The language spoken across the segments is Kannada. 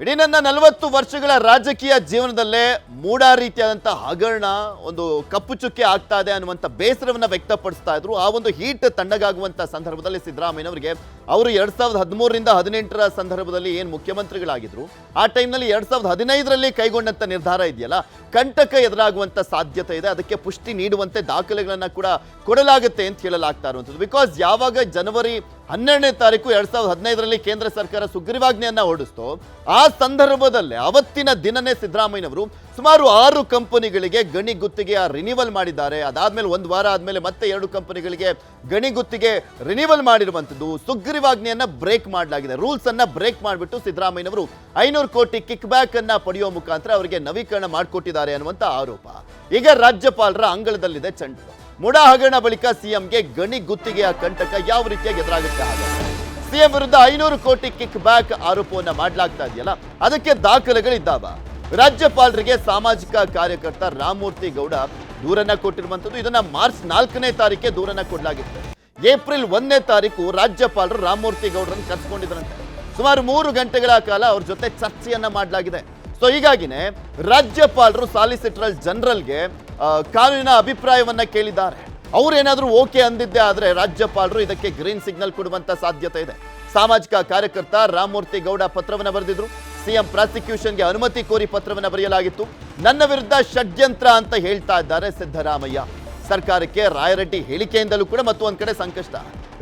ಇಡೀ ನನ್ನ ನಲವತ್ತು ವರ್ಷಗಳ ರಾಜಕೀಯ ಜೀವನದಲ್ಲೇ ಮೂಡ ರೀತಿಯಾದಂಥ ಹಗರಣ ಒಂದು ಕಪ್ಪು ಚುಕ್ಕೆ ಆಗ್ತಾ ಇದೆ ಅನ್ನುವಂಥ ಬೇಸರವನ್ನ ವ್ಯಕ್ತಪಡಿಸ್ತಾ ಇದ್ರು. ಆ ಒಂದು ಹೀಟ್ ತಣ್ಣಗಾಗುವಂಥ ಸಂದರ್ಭದಲ್ಲಿ ಸಿದ್ದರಾಮಯ್ಯನವರಿಗೆ ಅವರು ಎರಡು ಸಾವಿರದ ಹದಿಮೂರರಿಂದ ಹದಿನೆಂಟರ ಸಂದರ್ಭದಲ್ಲಿ ಏನು ಮುಖ್ಯಮಂತ್ರಿಗಳಾಗಿದ್ರು. ಆ ಟೈಮ್ನಲ್ಲಿ ಎರಡು ಸಾವಿರದ ಹದಿನೈದರಲ್ಲಿ ಕೈಗೊಂಡಂಥ ನಿರ್ಧಾರ ಇದೆಯಲ್ಲ, ಕಂಟಕ ಎದುರಾಗುವಂಥ ಸಾಧ್ಯತೆ ಇದೆ, ಅದಕ್ಕೆ ಪುಷ್ಟಿ ನೀಡುವಂತೆ ದಾಖಲೆಗಳನ್ನು ಕೂಡ ಕೊಡಲಾಗುತ್ತೆ ಅಂತ ಹೇಳಲಾಗ್ತಾ ಇರುವಂಥದ್ದು ಬಿಕಾಸ್ ಯಾವಾಗ ಜನವರಿ ಹನ್ನೆರಡನೇ ತಾರೀಕು ಎರಡ್ ಸಾವಿರದ ಹದಿನೈದರಲ್ಲಿ ಕೇಂದ್ರ ಸರ್ಕಾರ ಸುಗ್ರೀವಾಜ್ಞೆಯನ್ನ ಹೊರಡಿಸ್ತು. ಆ ಸಂದರ್ಭದಲ್ಲೇ ಅವತ್ತಿನ ದಿನನೇ ಸಿದ್ದರಾಮಯ್ಯನವರು ಸುಮಾರು ಆರು ಕಂಪನಿಗಳಿಗೆ ಗಣಿ ಗುತ್ತಿಗೆ ರಿನಿವಲ್ ಮಾಡಿದ್ದಾರೆ. ಅದಾದ್ಮೇಲೆ ಒಂದು ವಾರ ಆದ್ಮೇಲೆ ಮತ್ತೆ ಎರಡು ಕಂಪನಿಗಳಿಗೆ ಗಣಿ ಗುತ್ತಿಗೆ ರಿನಿವಲ್ ಮಾಡಿರುವಂಥದ್ದು. ಸುಗ್ರೀವಾಜ್ಞೆಯನ್ನ ಬ್ರೇಕ್ ಮಾಡಲಾಗಿದೆ. ರೂಲ್ಸ್ ಅನ್ನ ಬ್ರೇಕ್ ಮಾಡಿಬಿಟ್ಟು ಸಿದ್ದರಾಮಯ್ಯನವರು ಐನೂರು ಕೋಟಿ ಕಿಕ್ ಬ್ಯಾಕ್ ಅನ್ನ ಪಡೆಯುವ ಮುಖಾಂತರ ಅವರಿಗೆ ನವೀಕರಣ ಮಾಡಿಕೊಟ್ಟಿದ್ದಾರೆ ಅನ್ನುವಂಥ ಆರೋಪ. ಈಗ ರಾಜ್ಯಪಾಲರ ಅಂಗಳದಲ್ಲಿದೆ ಚಂಡು ಮುಡಾ ಹಗರಣ ಬಳಿಕ ಸಿಎಂಗೆ ಗಣಿ ಗುತ್ತಿಗೆಯ ಕಂಟಕ ಯಾವ ರೀತಿಯಾಗಿ ಎದುರಾಗುತ್ತೆ ಹಾಗೆ. ಸಿಎಂ ವಿರುದ್ಧ ಐನೂರು ಕೋಟಿ ಕಿಕ್ ಬ್ಯಾಕ್ ಆರೋಪವನ್ನು ಮಾಡಲಾಗ್ತಾ ಇದೆಯಲ್ಲ? ಅದಕ್ಕೆ ದಾಖಲೆಗಳಿದ್ದಾವ. ರಾಜ್ಯಪಾಲರಿಗೆ ಸಾಮಾಜಿಕ ಕಾರ್ಯಕರ್ತ ರಾಮಮೂರ್ತಿ ಗೌಡ ದೂರನ್ನ ಕೊಟ್ಟಿರುವಂತದ್ದು ಇದನ್ನ ಮಾರ್ಚ್ ನಾಲ್ಕನೇ ತಾರೀಕೆ ದೂರನ್ನ ಕೊಡಲಾಗಿತ್ತು. ಏಪ್ರಿಲ್ ಒಂದನೇ ತಾರೀಕು ರಾಜ್ಯಪಾಲರು ರಾಮಮೂರ್ತಿ ಗೌಡರನ್ನು ಕರೆಸ್ಕೊಂಡಿದ್ರಂತೆ. ಸುಮಾರು ಮೂರು ಗಂಟೆಗಳ ಕಾಲ ಅವ್ರ ಜೊತೆ ಚರ್ಚೆಯನ್ನ ಮಾಡಲಾಗಿದೆ. ಸೊ ಹೀಗಾಗಿನೇ ರಾಜ್ಯಪಾಲರು ಸಾಲಿಸಿಟರ್ ಜನರಲ್ಗೆ ಕಾನೂನಿನ ಅಭಿಪ್ರಾಯವನ್ನ ಕೇಳಿದ್ದಾರೆ. ಅವರೇನಾದರೂ ಓಕೆ ಅಂದಿದ್ದೆ ಆದರೆ ರಾಜ್ಯಪಾಲರು ಇದಕ್ಕೆ ಗ್ರೀನ್ ಸಿಗ್ನಲ್ ಕೊಡುವಂತ ಸಾಧ್ಯತೆ ಇದೆ. ಸಾಮಾಜಿಕ ಕಾರ್ಯಕರ್ತ ರಾಮಮೂರ್ತಿ ಗೌಡ ಪತ್ರವನ್ನು ಬರೆದಿದ್ರು. ಸಿಎಂ ಪ್ರಾಸಿಕ್ಯೂಷನ್ಗೆ ಅನುಮತಿ ಕೋರಿ ಪತ್ರವನ್ನು ಬರೆಯಲಾಗಿತ್ತು. ನನ್ನ ವಿರುದ್ಧ ಷಡ್ಯಂತ್ರ ಅಂತ ಹೇಳ್ತಾ ಇದ್ದಾರೆ ಸಿದ್ದರಾಮಯ್ಯ. ಸರ್ಕಾರಕ್ಕೆ ರಾಯರೆಡ್ಡಿ ಹೇಳಿಕೆಯಿಂದಲೂ ಕೂಡ ಮತ್ತು ಒಂದ್ ಕಡೆ ಸಂಕಷ್ಟ.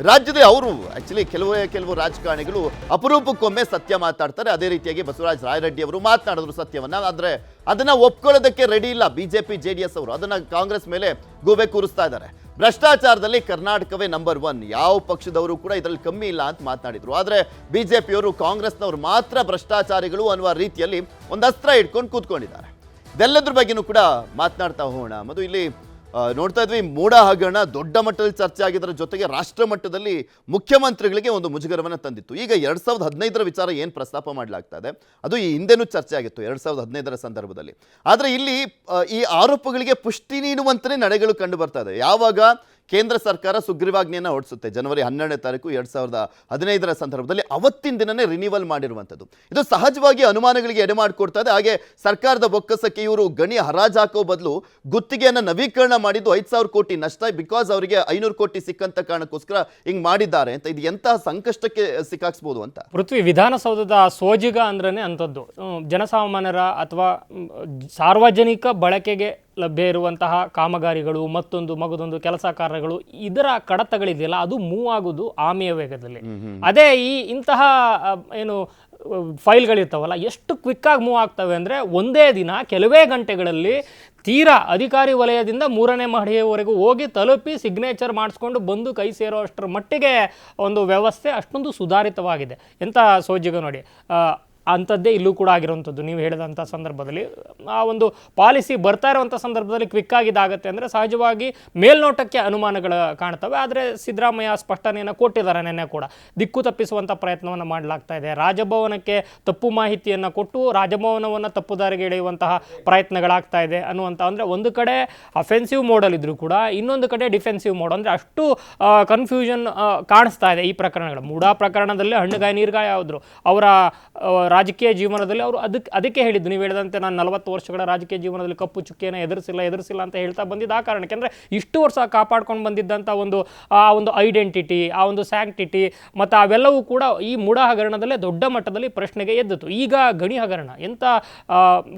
ರಾಜ್ಯದ ಅವರು ಆಕ್ಚುಲಿ ಕೆಲವೇ, ಕೆಲವು ರಾಜಕಾರಣಿಗಳು ಅಪರೂಪಕ್ಕೊಮ್ಮೆ ಸತ್ಯ ಮಾತಾಡ್ತಾರೆ. ಅದೇ ರೀತಿಯಾಗಿ ಬಸವರಾಜ ರಾಯರೆಡ್ಡಿ ಅವರು ಮಾತನಾಡಿದ್ರು ಸತ್ಯವನ್ನ. ಆದ್ರೆ ಅದನ್ನ ಒಪ್ಕೊಳ್ಳೋದಕ್ಕೆ ರೆಡಿ ಇಲ್ಲ ಬಿಜೆಪಿ ಜೆ ಡಿ ಎಸ್ ಅವರು. ಅದನ್ನ ಕಾಂಗ್ರೆಸ್ ಮೇಲೆ ಗೂಬೆ ಕೂರಿಸ್ತಾ ಇದ್ದಾರೆ. ಭ್ರಷ್ಟಾಚಾರದಲ್ಲಿ ಕರ್ನಾಟಕವೇ ನಂಬರ್ ಒನ್ ಯಾವ ಪಕ್ಷದವರು ಕೂಡ ಇದರಲ್ಲಿ ಕಮ್ಮಿ ಇಲ್ಲ ಅಂತ ಮಾತನಾಡಿದ್ರು. ಆದ್ರೆ ಬಿಜೆಪಿಯವರು ಕಾಂಗ್ರೆಸ್ನವರು ಮಾತ್ರ ಭ್ರಷ್ಟಾಚಾರಿಗಳು ಅನ್ನುವ ರೀತಿಯಲ್ಲಿ ಒಂದು ಅಸ್ತ್ರ ಇಟ್ಕೊಂಡು ಕೂತ್ಕೊಂಡಿದ್ದಾರೆ. ಇದೆಲ್ಲದ್ರ ಬಗ್ಗೆನೂ ಕೂಡ ಮಾತನಾಡ್ತಾ ಹೋಗೋಣ. ಮತ್ತು ಇಲ್ಲಿ ನೋಡ್ತಾ ಇದ್ವಿ ಮೂಡ ಹಗರಣ ದೊಡ್ಡ ಮಟ್ಟದಲ್ಲಿ ಚರ್ಚೆ ಆಗಿದ್ದರ ಜೊತೆಗೆ ರಾಷ್ಟ್ರ ಮಟ್ಟದಲ್ಲಿ ಮುಖ್ಯಮಂತ್ರಿಗಳಿಗೆ ಒಂದು ಮುಜುಗರವನ್ನು ತಂದಿತ್ತು. ಈಗ ಎರಡ್ ಸಾವಿರದ ಹದಿನೈದರ ವಿಚಾರ ಏನು ಪ್ರಸ್ತಾಪ ಮಾಡಲಾಗ್ತಾ ಇದೆ? ಅದು ಈ ಹಿಂದೆನೂ ಚರ್ಚೆ ಆಗಿತ್ತು ಎರಡ್ ಸಾವಿರದ ಹದಿನೈದರ ಸಂದರ್ಭದಲ್ಲಿ. ಆದರೆ ಇಲ್ಲಿ ಈ ಆರೋಪಗಳಿಗೆ ಪುಷ್ಟಿ ನೀಡುವಂತಲೇ ನಡೆಗಳು ಕಂಡು ಬರ್ತಾ ಇದೆ. ಯಾವಾಗ? ಕೇಂದ್ರ ಸರ್ಕಾರ ಸುಗ್ರೀವಾಜ್ಞೆಯನ್ನು ಹೊರಡಿಸುತ್ತೆ. ಜನವರಿ ಹನ್ನೆರಡನೇ ತಾರೀಕು ಎರಡು ಸಾವಿರದ ಹದಿನೈದರ ಸಂದರ್ಭದಲ್ಲಿ ಅವತ್ತಿನ ದಿನನೇ ರಿನಿವಲ್ ಮಾಡಿರುವಂಥದ್ದು. ಇದು ಸಹಜವಾಗಿ ಅನುಮಾನಗಳಿಗೆ ಎಡೆ ಮಾಡಿಕೊಡ್ತಾ ಹಾಗೆ ಸರ್ಕಾರದ ಬೊಕ್ಕಸಕ್ಕೆ ಇವರು ಗಣಿ ಹರಾಜು ಹಾಕೋ ಬದಲು ಗುತ್ತಿಗೆಯನ್ನು ನವೀಕರಣ ಮಾಡಿದ್ದು ಐದು ಸಾವಿರ ಕೋಟಿ ನಷ್ಟ. ಬಿಕಾಸ್ ಅವರಿಗೆ ಐನೂರು ಕೋಟಿ ಸಿಕ್ಕಂತ ಕಾರಣಕ್ಕೋಸ್ಕರ ಹಿಂಗೆ ಮಾಡಿದ್ದಾರೆ ಅಂತ. ಇದು ಎಂತಹ ಸಂಕಷ್ಟಕ್ಕೆ ಸಿಕ್ಕಾಕ್ಸ್ಬೋದು ಅಂತ? ಪೃಥ್ವಿ, ವಿಧಾನಸೌಧದ ಸೋಜಿಗ ಅಂದ್ರೇ ಅಂಥದ್ದು. ಜನಸಾಮಾನ್ಯರ ಅಥವಾ ಸಾರ್ವಜನಿಕ ಬಳಕೆಗೆ ಲಭ್ಯ ಇರುವಂತಹ ಕಾಮಗಾರಿಗಳು ಮತ್ತೊಂದು ಮಗದೊಂದು ಕೆಲಸ ಕಾರ್ಯಗಳು ಇದರ ಕಡತಗಳಿದೆಯಲ್ಲ ಅದು ಮೂವ್ ಆಗೋದು ಆಮೆಯ ವೇಗದಲ್ಲಿ. ಅದೇ ಈ ಇಂತಹ ಏನು ಫೈಲ್ಗಳಿರ್ತಾವಲ್ಲ ಎಷ್ಟು ಕ್ವಿಕ್ಕಾಗಿ ಮೂವ್ ಆಗ್ತವೆ ಅಂದರೆ ಒಂದೇ ದಿನ ಕೆಲವೇ ಗಂಟೆಗಳಲ್ಲಿ ತೀರಾ ಅಧಿಕಾರಿ ವಲಯದಿಂದ ಮೂರನೇ ಮಹಡಿಯವರೆಗೂ ಹೋಗಿ ತಲುಪಿ ಸಿಗ್ನೇಚರ್ ಮಾಡಿಸ್ಕೊಂಡು ಬಂದು ಕೈ ಸೇರೋ ಅಷ್ಟರ ಮಟ್ಟಿಗೆ ಒಂದು ವ್ಯವಸ್ಥೆ ಅಷ್ಟೊಂದು ಸುಧಾರಿತವಾಗಿದೆ. ಎಂಥ ಸೋಜಿಗ ನೋಡಿ ಅಂಥದ್ದೇ ಇಲ್ಲೂ ಕೂಡ ಆಗಿರುವಂಥದ್ದು. ನೀವು ಹೇಳಿದಂಥ ಸಂದರ್ಭದಲ್ಲಿ, ಆ ಒಂದು ಪಾಲಿಸಿ ಬರ್ತಾ ಇರುವಂಥ ಸಂದರ್ಭದಲ್ಲಿ ಕ್ವಿಕ್ ಇದಾಗುತ್ತೆ ಅಂದರೆ ಸಹಜವಾಗಿ ಮೇಲ್ನೋಟಕ್ಕೆ ಅನುಮಾನಗಳು ಕಾಣ್ತವೆ. ಆದರೆ ಸಿದ್ದರಾಮಯ್ಯ ಸ್ಪಷ್ಟನೆಯನ್ನು ಕೊಟ್ಟಿದ್ದಾರೆ ನೆನ್ನೆ ಕೂಡ. ದಿಕ್ಕು ತಪ್ಪಿಸುವಂಥ ಪ್ರಯತ್ನವನ್ನು ಮಾಡಲಾಗ್ತಾ ಇದೆ. ರಾಜಭವನಕ್ಕೆ ತಪ್ಪು ಮಾಹಿತಿಯನ್ನು ಕೊಟ್ಟು ರಾಜಭವನವನ್ನು ತಪ್ಪುದಾರಿಗೆ ಎಳೆಯುವಂತಹ ಪ್ರಯತ್ನಗಳಾಗ್ತಾ ಇದೆ ಅನ್ನುವಂಥ ಅಂದರೆ ಒಂದು ಕಡೆ ಅಫೆನ್ಸಿವ್ ಮೋಡಲ್ ಇದ್ದರೂ ಕೂಡ, ಇನ್ನೊಂದು ಕಡೆ ಡಿಫೆನ್ಸಿವ್ ಮೋಡ್ ಅಂದರೆ ಅಷ್ಟು ಕನ್ಫ್ಯೂಷನ್ ಕಾಣಿಸ್ತಾ ಇದೆ ಈ ಪ್ರಕರಣಗಳು. ಮೂಡಾ ಪ್ರಕರಣದಲ್ಲಿ ಹಣ್ಣುಗಾಯಿ, ನೀರ್ಗಾಯ ಯಾವುದ್ರು ಅವರ ರಾಜಕೀಯ ಜೀವನದಲ್ಲಿ ಅವರು ಅದಕ್ಕೆ ಅದಕ್ಕೆ ಹೇಳಿದ್ದು. ನೀವು ಹೇಳಿದಂತೆ ನಾನು ನಲವತ್ತು ವರ್ಷಗಳ ರಾಜಕೀಯ ಜೀವನದಲ್ಲಿ ಕಪ್ಪು ಚುಕ್ಕಿಯನ್ನು ಎದುರಿಸಿಲ್ಲ ಎದುರಿಸಿಲ್ಲ ಅಂತ ಹೇಳ್ತಾ ಬಂದಿದ್ದು ಆ ಕಾರಣಕ್ಕೆ. ಅಂದರೆ ಇಷ್ಟು ವರ್ಷ ಕಾಪಾಡ್ಕೊಂಡು ಬಂದಿದ್ದಂಥ ಒಂದು, ಆ ಒಂದು ಐಡೆಂಟಿಟಿ ಆ ಒಂದು ಸ್ಯಾಂಕ್ಟಿಟಿ ಮತ್ತು ಅವೆಲ್ಲವೂ ಕೂಡ ಈ ಮೂಢ ಹಗರಣದಲ್ಲೇ ದೊಡ್ಡ ಮಟ್ಟದಲ್ಲಿ ಪ್ರಶ್ನೆಗೆ ಎದ್ದಿತು ಈಗ ಗಣಿ ಹಗರಣ ಎಂಥ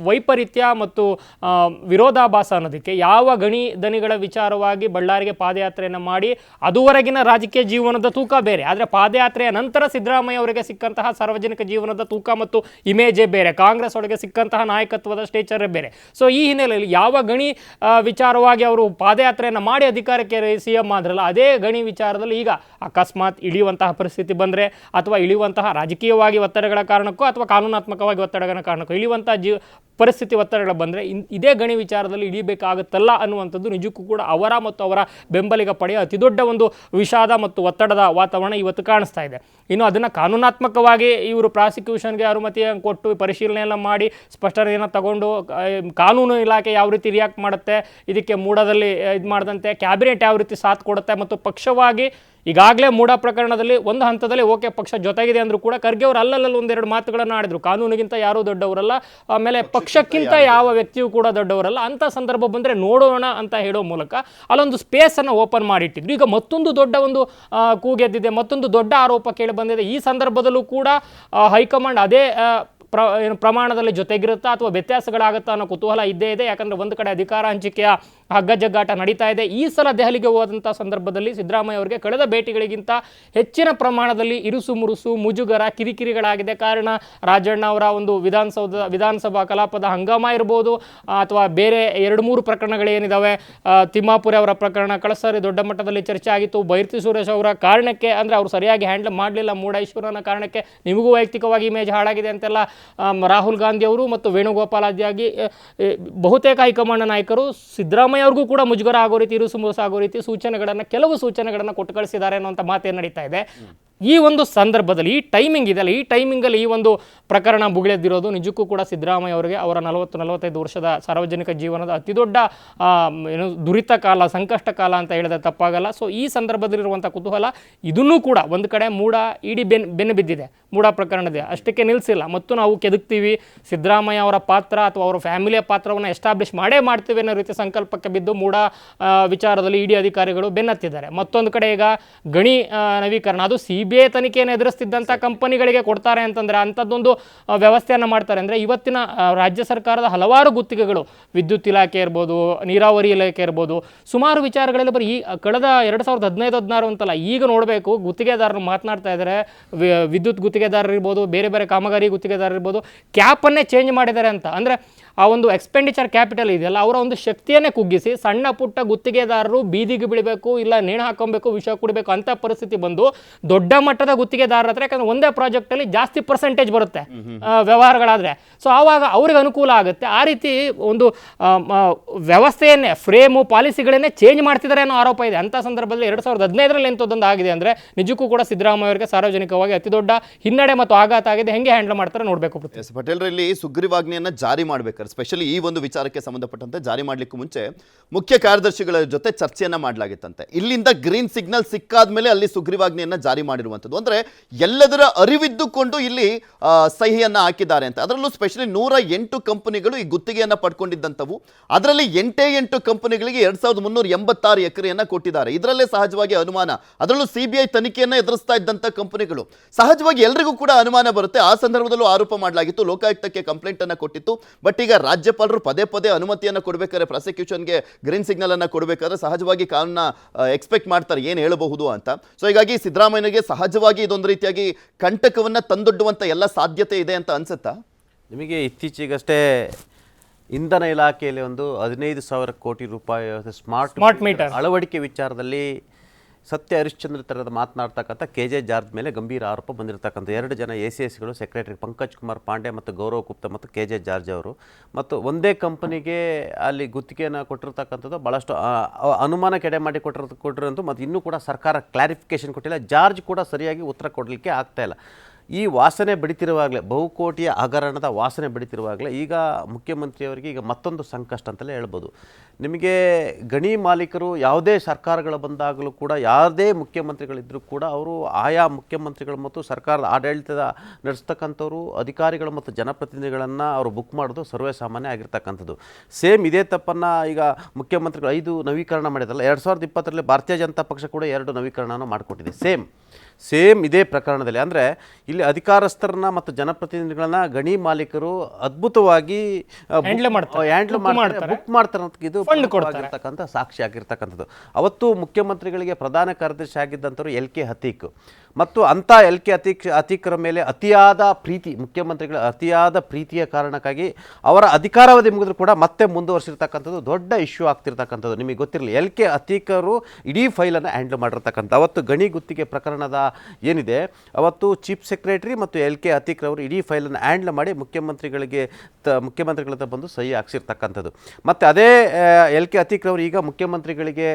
ವೈಪರೀತ್ಯ ಮತ್ತು ವಿರೋಧಾಭಾಸ ಅನ್ನೋದಕ್ಕೆ ಯಾವ ಗಣಿ ದನಿಗಳ ವಿಚಾರವಾಗಿ ಬಳ್ಳಾರಿಗೆ ಪಾದಯಾತ್ರೆಯನ್ನು ಮಾಡಿ ಅದುವರೆಗಿನ ರಾಜಕೀಯ ಜೀವನದ ತೂಕ ಬೇರೆ. ಆದರೆ ಪಾದಯಾತ್ರೆಯ ನಂತರ ಸಿದ್ದರಾಮಯ್ಯ ಅವರಿಗೆ ಸಿಕ್ಕಂತಹ ಸಾರ್ವಜನಿಕ ಜೀವನದ ತೂಕ ಇಮೇಜೇ ಬೇರೆ. ಕಾಂಗ್ರೆಸ್ ಒಳಗೆ ಸಿಕ್ಕಂತಹ ನಾಯಕತ್ವದ ಸ್ಟೇಚರೇ ಬೇರೆ. ಸೊ ಈ ಹಿನ್ನೆಲೆಯಲ್ಲಿ ಯಾವ ಗಣಿ ವಿಚಾರವಾಗಿ ಅವರು ಪಾದಯಾತ್ರೆಯನ್ನು ಮಾಡಿ ಅಧಿಕಾರಕ್ಕೆ ಸಿ ಎಂ ಆದ್ರಲ್ಲ, ಅದೇ ಗಣಿ ವಿಚಾರದಲ್ಲಿ ಈಗ ಅಕಸ್ಮಾತ್ ಇಳಿಯುವಂತಹ ಪರಿಸ್ಥಿತಿ ಬಂದರೆ ಅಥವಾ ಇಳಿಯುವಂತಹ ರಾಜಕೀಯವಾಗಿ ಒತ್ತಡಗಳ ಕಾರಣಕ್ಕೂ ಅಥವಾ ಕಾನೂನಾತ್ಮಕವಾಗಿ ಒತ್ತಡಗಳ ಕಾರಣಕ್ಕೂ ಇಳಿಯುವಂತಹ ಜೀವ ಪರಿಸ್ಥಿತಿ ಒತ್ತಡಗಳ ಬಂದರೆ ಇದೇ ಗಣಿ ವಿಚಾರದಲ್ಲಿ ಇಳಿಬೇಕಾಗುತ್ತಲ್ಲ ಅನ್ನುವಂಥದ್ದು ನಿಜಕ್ಕೂ ಕೂಡ ಅವರ ಮತ್ತು ಅವರ ಬೆಂಬಲಿಗ ಪಡೆಯ ಅತಿದೊಡ್ಡ ಒಂದು ವಿಷಾದ ಮತ್ತು ಒತ್ತಡದ ವಾತಾವರಣ ಇವತ್ತು ಕಾಣಿಸ್ತಾ ಇದೆ. ಇನ್ನು ಅದನ್ನು ಕಾನೂನಾತ್ಮಕವಾಗಿ ಇವರು ಪ್ರಾಸಿಕ್ಯೂಷನ್ಗೆ ಅನುಮತಿಯನ್ನು ಕೊಟ್ಟು ಪರಿಶೀಲನೆ ಎಲ್ಲ ಮಾಡಿ ಸ್ಪಷ್ಟನೆಯನ್ನು ತಗೊಂಡು ಕಾನೂನು ಇಲಾಖೆ ಯಾವ ರೀತಿ ರಿಯಾಕ್ಟ್ ಮಾಡುತ್ತೆ, ಇದಕ್ಕೆ ಮೂಡದಲ್ಲಿ ಇದು ಮಾಡಿದಂತೆ ಕ್ಯಾಬಿನೆಟ್ ಯಾವ ರೀತಿ ಸಾಥ್ ಕೊಡುತ್ತೆ ಮತ್ತು ಪಕ್ಷವಾಗಿ ಈಗಾಗಲೇ ಮೂಡ ಪ್ರಕರಣದಲ್ಲಿ ಒಂದು ಹಂತದಲ್ಲಿ ಓಕೆ ಪಕ್ಷ ಜೊತೆಗಿದೆ ಅಂದರೂ ಕೂಡ ಖರ್ಗೆ ಅವರು ಅಲ್ಲಲ್ಲಿ ಒಂದೆರಡು ಮಾತುಗಳನ್ನು ಆಡಿದರು. ಕಾನೂನಿಗಿಂತ ಯಾರೂ ದೊಡ್ಡವರಲ್ಲ ಆಮೇಲೆ ಪಕ್ಷಕ್ಕಿಂತ ಯಾವ ವ್ಯಕ್ತಿಯೂ ಕೂಡ ದೊಡ್ಡವರಲ್ಲ. ಅಂತ ಸಂದರ್ಭ ಬಂದರೆ ನೋಡೋಣ ಅಂತ ಹೇಳೋ ಮೂಲಕ ಅಲ್ಲೊಂದು ಸ್ಪೇಸನ್ನು ಓಪನ್ ಮಾಡಿಟ್ಟಿದ್ರು. ಈಗ ಮತ್ತೊಂದು ದೊಡ್ಡ ಒಂದು ಕೂಗೆದ್ದಿದೆ ಮತ್ತೊಂದು ದೊಡ್ಡ ಆರೋಪ ಕೇಳಿ ಬಂದಿದೆ. ಈ ಸಂದರ್ಭದಲ್ಲೂ ಕೂಡ ಹೈಕಮಾಂಡ್ ಅದೇ ಪ್ರ ಏನು ಪ್ರಮಾಣದಲ್ಲಿ ಜೊತೆಗಿರುತ್ತಾ ಅಥವಾ ವ್ಯತ್ಯಾಸಗಳಾಗುತ್ತಾ ಅನ್ನೋ ಕುತೂಹಲ ಇದ್ದೇ ಇದೆ. ಯಾಕಂದ್ರೆ ಒಂದು ಕಡೆ ಅಧಿಕಾರ ಹಂಚಿಕೆಯ ಹಗ್ಗ ಜಗ್ಗಾಟ ನಡೀತಾ ಇದೆ. ಈ ಸಲ ದೆಹಲಿಗೆ ಹೋದಂಥ ಸಂದರ್ಭದಲ್ಲಿ ಸಿದ್ದರಾಮಯ್ಯ ಅವರಿಗೆ ಕಳೆದ ಭೇಟಿಗಳಿಗಿಂತ ಹೆಚ್ಚಿನ ಪ್ರಮಾಣದಲ್ಲಿ ಇರುಸು ಮುರುಸು, ಮುಜುಗರ, ಕಿರಿಕಿರಿಗಳಾಗಿದೆ. ಕಾರಣ ರಾಜಣ್ಣ ಅವರ ಒಂದು ವಿಧಾನಸೌಧ ವಿಧಾನಸಭಾ ಕಲಾಪದ ಹಂಗಾಮ ಇರ್ಬೋದು, ಅಥವಾ ಬೇರೆ ಎರಡು ಮೂರು ಪ್ರಕರಣಗಳೇನಿದ್ದಾವೆ ತಿಮ್ಮಾಪುರಿ ಅವರ ಪ್ರಕರಣ, ಕಳಸರಿ ದೊಡ್ಡ ಮಟ್ಟದಲ್ಲಿ ಚರ್ಚೆ ಆಗಿತ್ತು, ಬೈರ್ತಿ ಸುರೇಶ್ ಅವರ ಕಾರಣಕ್ಕೆ, ಅಂದರೆ ಅವರು ಸರಿಯಾಗಿ ಹ್ಯಾಂಡಲ್ ಮಾಡಲಿಲ್ಲ ಮೂಡೈಶ್ವರನ ಕಾರಣಕ್ಕೆ, ನಿಮಗೂ ವೈಯಕ್ತಿಕವಾಗಿ ಇಮೇಜ್ ಹಾಳಾಗಿದೆ ಅಂತೆಲ್ಲ ರಾಹುಲ್ ಗಾಂಧಿ ಅವರು ಮತ್ತು ವೇಣುಗೋಪಾಲಾದಿಯಾಗಿ ಬಹುತೇಕ ಹೈಕಮಾಂಡ್ ನಾಯಕರು ಸಿದ್ದರಾಮಯ್ಯ ಅವ್ರಿಗೂ ಕೂಡ ಮುಜುಗರ ಆಗೋ ರೀತಿ, ಇರುಸು ಆಗೋ ರೀತಿ ಸೂಚನೆಗಳನ್ನು, ಕೆಲವು ಸೂಚನೆಗಳನ್ನು ಕೊಟ್ಟು ಕಳಿಸಿದ್ದಾರೆ ಅನ್ನುವಂಥ ಮಾತೇನು ನಡೀತಾ ಇದೆ. ಈ ಒಂದು ಸಂದರ್ಭದಲ್ಲಿ, ಈ ಟೈಮಿಂಗ್ ಇದೆಯಲ್ಲ, ಈ ಟೈಮಿಂಗಲ್ಲಿ ಈ ಒಂದು ಪ್ರಕರಣ ಬುಗಿಳೆದಿರೋದು ನಿಜಕ್ಕೂ ಕೂಡ ಸಿದ್ದರಾಮಯ್ಯ ಅವರಿಗೆ ಅವರ ನಲವತ್ತು, ನಲವತ್ತೈದು ವರ್ಷದ ಸಾರ್ವಜನಿಕ ಜೀವನದ ಅತಿ ದೊಡ್ಡ ಏನು ದುರಿತ ಕಾಲ, ಸಂಕಷ್ಟ ಕಾಲ ಅಂತ ಹೇಳಿದ್ರೆ ತಪ್ಪಾಗಲ್ಲ. ಸೊ ಈ ಸಂದರ್ಭದಲ್ಲಿರುವಂಥ ಕುತೂಹಲ ಇದನ್ನೂ ಕೂಡ ಒಂದು ಕಡೆ ಮೂಡ ಇಡೀ ಬೆನ್, ಬೆನ್ನು ಬಿದ್ದಿದೆ. ಮೂಡ ಪ್ರಕರಣದ ಅಷ್ಟಕ್ಕೆ ನಿಲ್ಲಿಸಿಲ್ಲ ಮತ್ತು ನಾವು ಕೆದಕ್ತೀವಿ. ಸಿದ್ದರಾಮಯ್ಯ ಅವರ ಪಾತ್ರ ಅಥವಾ ಅವರ ಫ್ಯಾಮಿಲಿಯ ಪಾತ್ರವನ್ನು ಎಸ್ಟಾಬ್ಲಿಷ್ ಮಾಡೇ ಮಾಡ್ತೀವಿ ಅನ್ನೋ ರೀತಿ ಸಂಕಲ್ಪಕ್ಕೆ ಬಿದ್ದು ಮೂಡ ವಿಚಾರದಲ್ಲಿ ಇಡಿ ಅಧಿಕಾರಿಗಳು ಬೆನ್ನತ್ತಿದ್ದಾರೆ. ಮತ್ತೊಂದು ಕಡೆ ಈಗ ಗಣಿ ನವೀಕರಣ, ಅದು ಸಿ ಬಿ ಐ ತನಿಖೆಯನ್ನು ಎದುರಿಸ್ತಿದ್ದಂಥ ಕಂಪನಿಗಳಿಗೆ ಕೊಡ್ತಾರೆ ಅಂತಂದರೆ ಅಂಥದ್ದೊಂದು ವ್ಯವಸ್ಥೆಯನ್ನು ಮಾಡ್ತಾರೆ. ಅಂದರೆ ಇವತ್ತಿನ ರಾಜ್ಯ ಸರ್ಕಾರದ ಹಲವಾರು ಗುತ್ತಿಗೆಗಳು ವಿದ್ಯುತ್ ಇಲಾಖೆ ಇರ್ಬೋದು ನೀರಾವರಿ ಇಲಾಖೆ ಇರ್ಬೋದು ಸುಮಾರು ವಿಚಾರಗಳಲ್ಲಿ ಬರೀ ಈ ಕಳೆದ ಎರಡು ಸಾವಿರದ ಹದಿನೈದು ಹದಿನಾರು ಅಂತಲ್ಲ ಈಗ ನೋಡಬೇಕು ಗುತ್ತಿಗೆದಾರರು ಮಾತನಾಡ್ತಾ ಇದ್ದಾರೆ ವಿದ್ಯುತ್ ಗುತ್ತಿಗೆದಾರರು ಇರ್ಬೋದು ಬೇರೆ ಬೇರೆ ಕಾಮಗಾರಿ ಗುತ್ತಿಗೆದಾರರು ಇರ್ಬೋದು ಕ್ಯಾಪನ್ನೇ ಚೇಂಜ್ ಮಾಡಿದ್ದಾರೆ ಅಂತ. ಅಂದರೆ ಆ ಒಂದು ಎಕ್ಸ್ಪೆಂಡಿಚರ್ ಕ್ಯಾಪಿಟಲ್ ಇದೆಯಲ್ಲ ಅವರ ಒಂದು ಶಕ್ತಿಯನ್ನೇ ಕುಗ್ಗಿಸಿ ಸಣ್ಣ ಪುಟ್ಟ ಗುತ್ತಿಗೆದಾರರು ಬೀದಿಗೆ ಬೀಳಬೇಕು ಇಲ್ಲ ನೇಣು ಹಾಕೊಬೇಕು ವಿಷ ಕೊಡಬೇಕು ಅಂತ ಪರಿಸ್ಥಿತಿ ಬಂದು ದೊಡ್ಡ ಮಟ್ಟದ ಗುತ್ತಿಗೆದಾರರ ಹತ್ರ ಯಾಕಂದ್ರೆ ಒಂದೇ ಪ್ರಾಜೆಕ್ಟಲ್ಲಿ ಜಾಸ್ತಿ ಪರ್ಸೆಂಟೇಜ್ ಬರುತ್ತೆ ವ್ಯವಹಾರಗಳಾದರೆ. ಸೊ ಆವಾಗ ಅವ್ರಿಗೆ ಅನುಕೂಲ ಆಗುತ್ತೆ. ಆ ರೀತಿ ಒಂದು ವ್ಯವಸ್ಥೆಯನ್ನೇ ಫ್ರೇಮು ಪಾಲಿಸಿಗಳನ್ನೇ ಚೇಂಜ್ ಮಾಡ್ತಿದ್ದಾರೆ ಅನ್ನೋ ಆರೋಪ ಇದೆ. ಅಂಥ ಸಂದರ್ಭದಲ್ಲಿ ಎರಡು ಸಾವಿರದ ಹದಿನೈದರಲ್ಲಿ ಎಂಥದ್ದೊಂದು ಆಗಿದೆ ಅಂದರೆ ನಿಜಕ್ಕೂ ಕೂಡ ಸಿದ್ದರಾಮಯ್ಯ ಅವರಿಗೆ ಸಾರ್ವಜನಿಕವಾಗಿ ಅತಿ ದೊಡ್ಡ ಹಿನ್ನಡೆ ಮತ್ತು ಆಘಾತ ಆಗಿದೆ. ಹೆಂಗೆ ಹ್ಯಾಂಡಲ್ ಮಾಡ್ತಾರೆ ನೋಡಬೇಕು ಪಟೇಲ್ರಲ್ಲಿ ಸುಗ್ರೀವಾಜ್ಞೆಯನ್ನ ಜಾರಿ ಮಾಡ್ಬೇಕಾದ್ರೆ ಸ್ಪೆಷಲಿ ಈ ಒಂದು ವಿಚಾರಕ್ಕೆ ಸಂಬಂಧಪಟ್ಟಂತೆ ಜಾರಿ ಮಾಡಲಿಕ್ಕೂ ಮುಂಚೆ ಮುಖ್ಯ ಕಾರ್ಯದರ್ಶಿಗಳ ಜೊತೆ ಚರ್ಚೆಯನ್ನು ಮಾಡಲಾಗಿತ್ತಂತೆ. ಇಲ್ಲಿಂದ ಗ್ರೀನ್ ಸಿಗ್ನಲ್ ಸಿಕ್ಕಾದ್ಮೇಲೆ ಅಲ್ಲಿ ಸುಗ್ರೀವಾಜ್ಞೆಯನ್ನು ಜಾರಿ ಮಾಡಿರುವಂಥದ್ದು. ಅಂದ್ರೆ ಎಲ್ಲದರ ಅರಿವಿದ್ದುಕೊಂಡು ಇಲ್ಲಿ ಸಹಿಯನ್ನು ಹಾಕಿದ್ದಾರೆ ಅಂತ. ಅದರಲ್ಲೂ ಸ್ಪೆಷಲಿ ನೂರ ಎಂಟು ಕಂಪನಿಗಳು ಈ ಗುತ್ತಿಗೆಯನ್ನ ಪಡ್ಕೊಂಡಿದ್ದಂಥವು. ಅದರಲ್ಲಿ ಎಂಟೇ ಎಂಟು ಕಂಪನಿಗಳಿಗೆ ಎರಡ್ ಸಾವಿರದ ಮುನ್ನೂರ ಎಂಬತ್ತಾರು ಎಕರೆಯನ್ನು ಕೊಟ್ಟಿದ್ದಾರೆ. ಇದರಲ್ಲೇ ಸಹಜವಾಗಿ ಅನುಮಾನ. ಅದರಲ್ಲೂ ಸಿ ಬಿ ತನಿಖೆಯನ್ನ ಎದುರಿಸ್ತಾ ಇದ್ದಂಥ ಕಂಪನಿಗಳು. ಸಹಜವಾಗಿ ಎಲ್ರಿಗೂ ಕೂಡ ಅನುಮಾನ ಬರುತ್ತೆ. ಆ ಸಂದರ್ಭದಲ್ಲೂ ಆರೋಪ ಮಾಡಲಾಗಿತ್ತು. ಲೋಕಾಯುಕ್ತಕ್ಕೆ ಕಂಪ್ಲೇಂಟ್ ಅನ್ನ ಕೊಟ್ಟಿತ್ತು. ಬಟ್ ಈಗ ರಾಜ್ಯಪಾಲರು ಪದೇ ಪದೇ ಅನುಮತಿಯನ್ನು ಕೊಡಬೇಕಾದ್ರೆ ಪ್ರಾಸಿಕ್ಯೂಷನ್ಗೆ ಗ್ರೀನ್ ಸಿಗ್ನಲ್ ಅನ್ನ ಕೊಡಬೇಕಾದ್ರೆ ಸಹಜವಾಗಿ ಕಾನೂನ ಎಕ್ಸ್ಪೆಕ್ಟ್ ಮಾಡ್ತಾರೆ ಏನು ಹೇಳಬಹುದು ಅಂತ. ಸೊ ಹೀಗಾಗಿ ಸಿದ್ದರಾಮಯ್ಯನಿಗೆ ಸಹಜವಾಗಿ ಇದೊಂದು ರೀತಿಯಾಗಿ ಕಂಟಕವನ್ನ ತಂದೊಡ್ಡುವಂತ ಎಲ್ಲ ಸಾಧ್ಯತೆ ಇದೆ ಅಂತ ಅನ್ಸುತ್ತಾ? ನಿಮಗೆ ಇತ್ತೀಚೆಗಷ್ಟೇ ಇಂಧನ ಇಲಾಖೆಯಲ್ಲಿ ಒಂದು ಹದಿನೈದು ಸಾವಿರ ಕೋಟಿ ರೂಪಾಯಿ ಸ್ಮಾರ್ಟ್ ಸ್ಮಾರ್ಟ್ ಮೀಟರ್ ಅಳವಡಿಕೆ ವಿಚಾರದಲ್ಲಿ ಸತ್ಯ ಹರಿಶ್ಚಂದ್ರ ಥರದ ಮಾತನಾಡ್ತಕ್ಕಂಥ ಕೆ ಜೆ ಜಾರ್ಜ್ ಮೇಲೆ ಗಂಭೀರ ಆರೋಪ ಬಂದಿರತಕ್ಕಂಥ ಎರಡು ಜನ ಎ ಸಿ ಎಸ್ಗಳು, ಸೆಕ್ರೆಟರಿ ಪಂಕಜ್ ಕುಮಾರ್ ಪಾಂಡೆ ಮತ್ತು ಗೌರವ್ ಗುಪ್ತಾ ಮತ್ತು ಕೆ ಜೆ ಜಾರ್ಜ್ ಅವರು. ಮತ್ತು ಒಂದೇ ಕಂಪನಿಗೆ ಅಲ್ಲಿ ಗುತ್ತಿಗೆಯನ್ನು ಕೊಟ್ಟಿರ್ತಕ್ಕಂಥದ್ದು ಭಾಳಷ್ಟು ಅನುಮಾನ ಕೆಡೆ ಮಾಡಿ ಕೊಟ್ಟಿರೋ ಕೊಟ್ಟಿರೋದು ಮತ್ತು ಇನ್ನೂ ಕೂಡ ಸರ್ಕಾರ ಕ್ಲಾರಿಫಿಕೇಶನ್ ಕೊಟ್ಟಿಲ್ಲ. ಜಾರ್ಜ್ ಕೂಡ ಸರಿಯಾಗಿ ಉತ್ತರ ಕೊಡಲಿಕ್ಕೆ ಆಗ್ತಾ ಇಲ್ಲ. ಈ ವಾಸನೆ ಬಡಿತಿರುವಾಗಲೇ, ಬಹುಕೋಟಿಯ ಹಗರಣದ ವಾಸನೆ ಬಡಿತಿರುವಾಗಲೇ, ಈಗ ಮುಖ್ಯಮಂತ್ರಿಯವರಿಗೆ ಈಗ ಮತ್ತೊಂದು ಸಂಕಷ್ಟ ಅಂತಲೇ ಹೇಳ್ಬೋದು. ನಿಮಗೆ ಗಣಿ ಮಾಲೀಕರು ಯಾವುದೇ ಸರ್ಕಾರಗಳು ಬಂದಾಗಲೂ ಕೂಡ ಯಾವುದೇ ಮುಖ್ಯಮಂತ್ರಿಗಳಿದ್ದರೂ ಕೂಡ, ಅವರು ಆಯಾ ಮುಖ್ಯಮಂತ್ರಿಗಳು ಮತ್ತು ಸರ್ಕಾರದ ಆಡಳಿತದ ನಡೆಸ್ತಕ್ಕಂಥವ್ರು, ಅಧಿಕಾರಿಗಳು ಮತ್ತು ಜನಪ್ರತಿನಿಧಿಗಳನ್ನು ಅವರು ಬುಕ್ ಮಾಡೋದು ಸರ್ವೇ ಸಾಮಾನ್ಯ ಆಗಿರ್ತಕ್ಕಂಥದ್ದು. ಸೇಮ್ ಇದೇ ತಪ್ಪನ್ನು ಈಗ ಮುಖ್ಯಮಂತ್ರಿಗಳು ಐದು ನವೀಕರಣ ಮಾಡಿದಲ್ಲ ಎರಡು ಸಾವಿರದ ಇಪ್ಪತ್ತರಲ್ಲಿ ಭಾರತೀಯ ಜನತಾ ಪಕ್ಷ ಕೂಡ ಎರಡು ನವೀಕರಣವನ್ನು ಮಾಡಿಕೊಟ್ಟಿದೆ. ಸೇಮ್. ಸೇಮ್ ಇದೇ ಪ್ರಕರಣದಲ್ಲಿ ಅಂದರೆ ಇಲ್ಲಿ ಅಧಿಕಾರಸ್ಥರನ್ನ ಮತ್ತು ಜನಪ್ರತಿನಿಧಿಗಳನ್ನ ಗಣಿ ಮಾಲೀಕರು ಅದ್ಭುತವಾಗಿ. ಹ್ಯಾಂಡ್ಲ್ ಮಾಡ್ತಾರೆ. ಬುಕ್ ಮಾಡ್ತಾರೆ ಇದು. ಸಾಕ್ಷಿ ಆಗಿರ್ತಕ್ಕಂಥದ್ದು ಅವತ್ತು ಮುಖ್ಯಮಂತ್ರಿಗಳಿಗೆ ಪ್ರಧಾನ ಕಾರ್ಯದರ್ಶಿ ಆಗಿದ್ದಂಥವ್ರು ಎಲ್ ಕೆ ಹತೀಕ್ ಮತ್ತು ಅಂಥ ಎಲ್ ಕೆ ಅತೀಕ್ ಅತೀಕರ ಮೇಲೆ ಅತಿಯಾದ ಪ್ರೀತಿ ಮುಖ್ಯಮಂತ್ರಿಗಳ ಅತಿಯಾದ ಪ್ರೀತಿಯ ಕಾರಣಕ್ಕಾಗಿ ಅವರ ಅಧಿಕಾರಾವಧಿ ಮುಗಿದ್ರು ಕೂಡ ಮತ್ತೆ ಮುಂದುವರಿಸಿರ್ತಕ್ಕಂಥದ್ದು ದೊಡ್ಡ ಇಶ್ಯೂ ಆಗ್ತಿರ್ತಕ್ಕಂಥದ್ದು ನಿಮಗೆ ಗೊತ್ತಿರಲಿ ಎಲ್ ಕೆ ಅತೀಕರು ಇಡೀ ಫೈಲನ್ನು ಹ್ಯಾಂಡಲ್ ಮಾಡಿರ್ತಕ್ಕಂಥ ಅವತ್ತು ಗಣಿ ಗುತ್ತಿಗೆ ಪ್ರಕರಣದ ಏನಿದೆ? ಅವತ್ತು ಚೀಫ್ ಸೆಕ್ರೆಟರಿ ಮತ್ತು ಎಲ್ ಕೆ ಅತೀಕ್ರವರು ಇಡೀ ಫೈಲನ್ನು ಹ್ಯಾಂಡಲ್ ಮಾಡಿ ಮುಖ್ಯಮಂತ್ರಿಗಳಿಗೆ ತ ಮುಖ್ಯಮಂತ್ರಿಗಳ ಹತ್ರ ಬಂದು ಸಹಿ ಹಾಕ್ಸಿರ್ತಕ್ಕಂಥದ್ದು. ಮತ್ತು ಅದೇ ಎಲ್ ಕೆ ಅತೀಕ್ ಅವರು ಈಗ ಮುಖ್ಯಮಂತ್ರಿಗಳಿಗೆ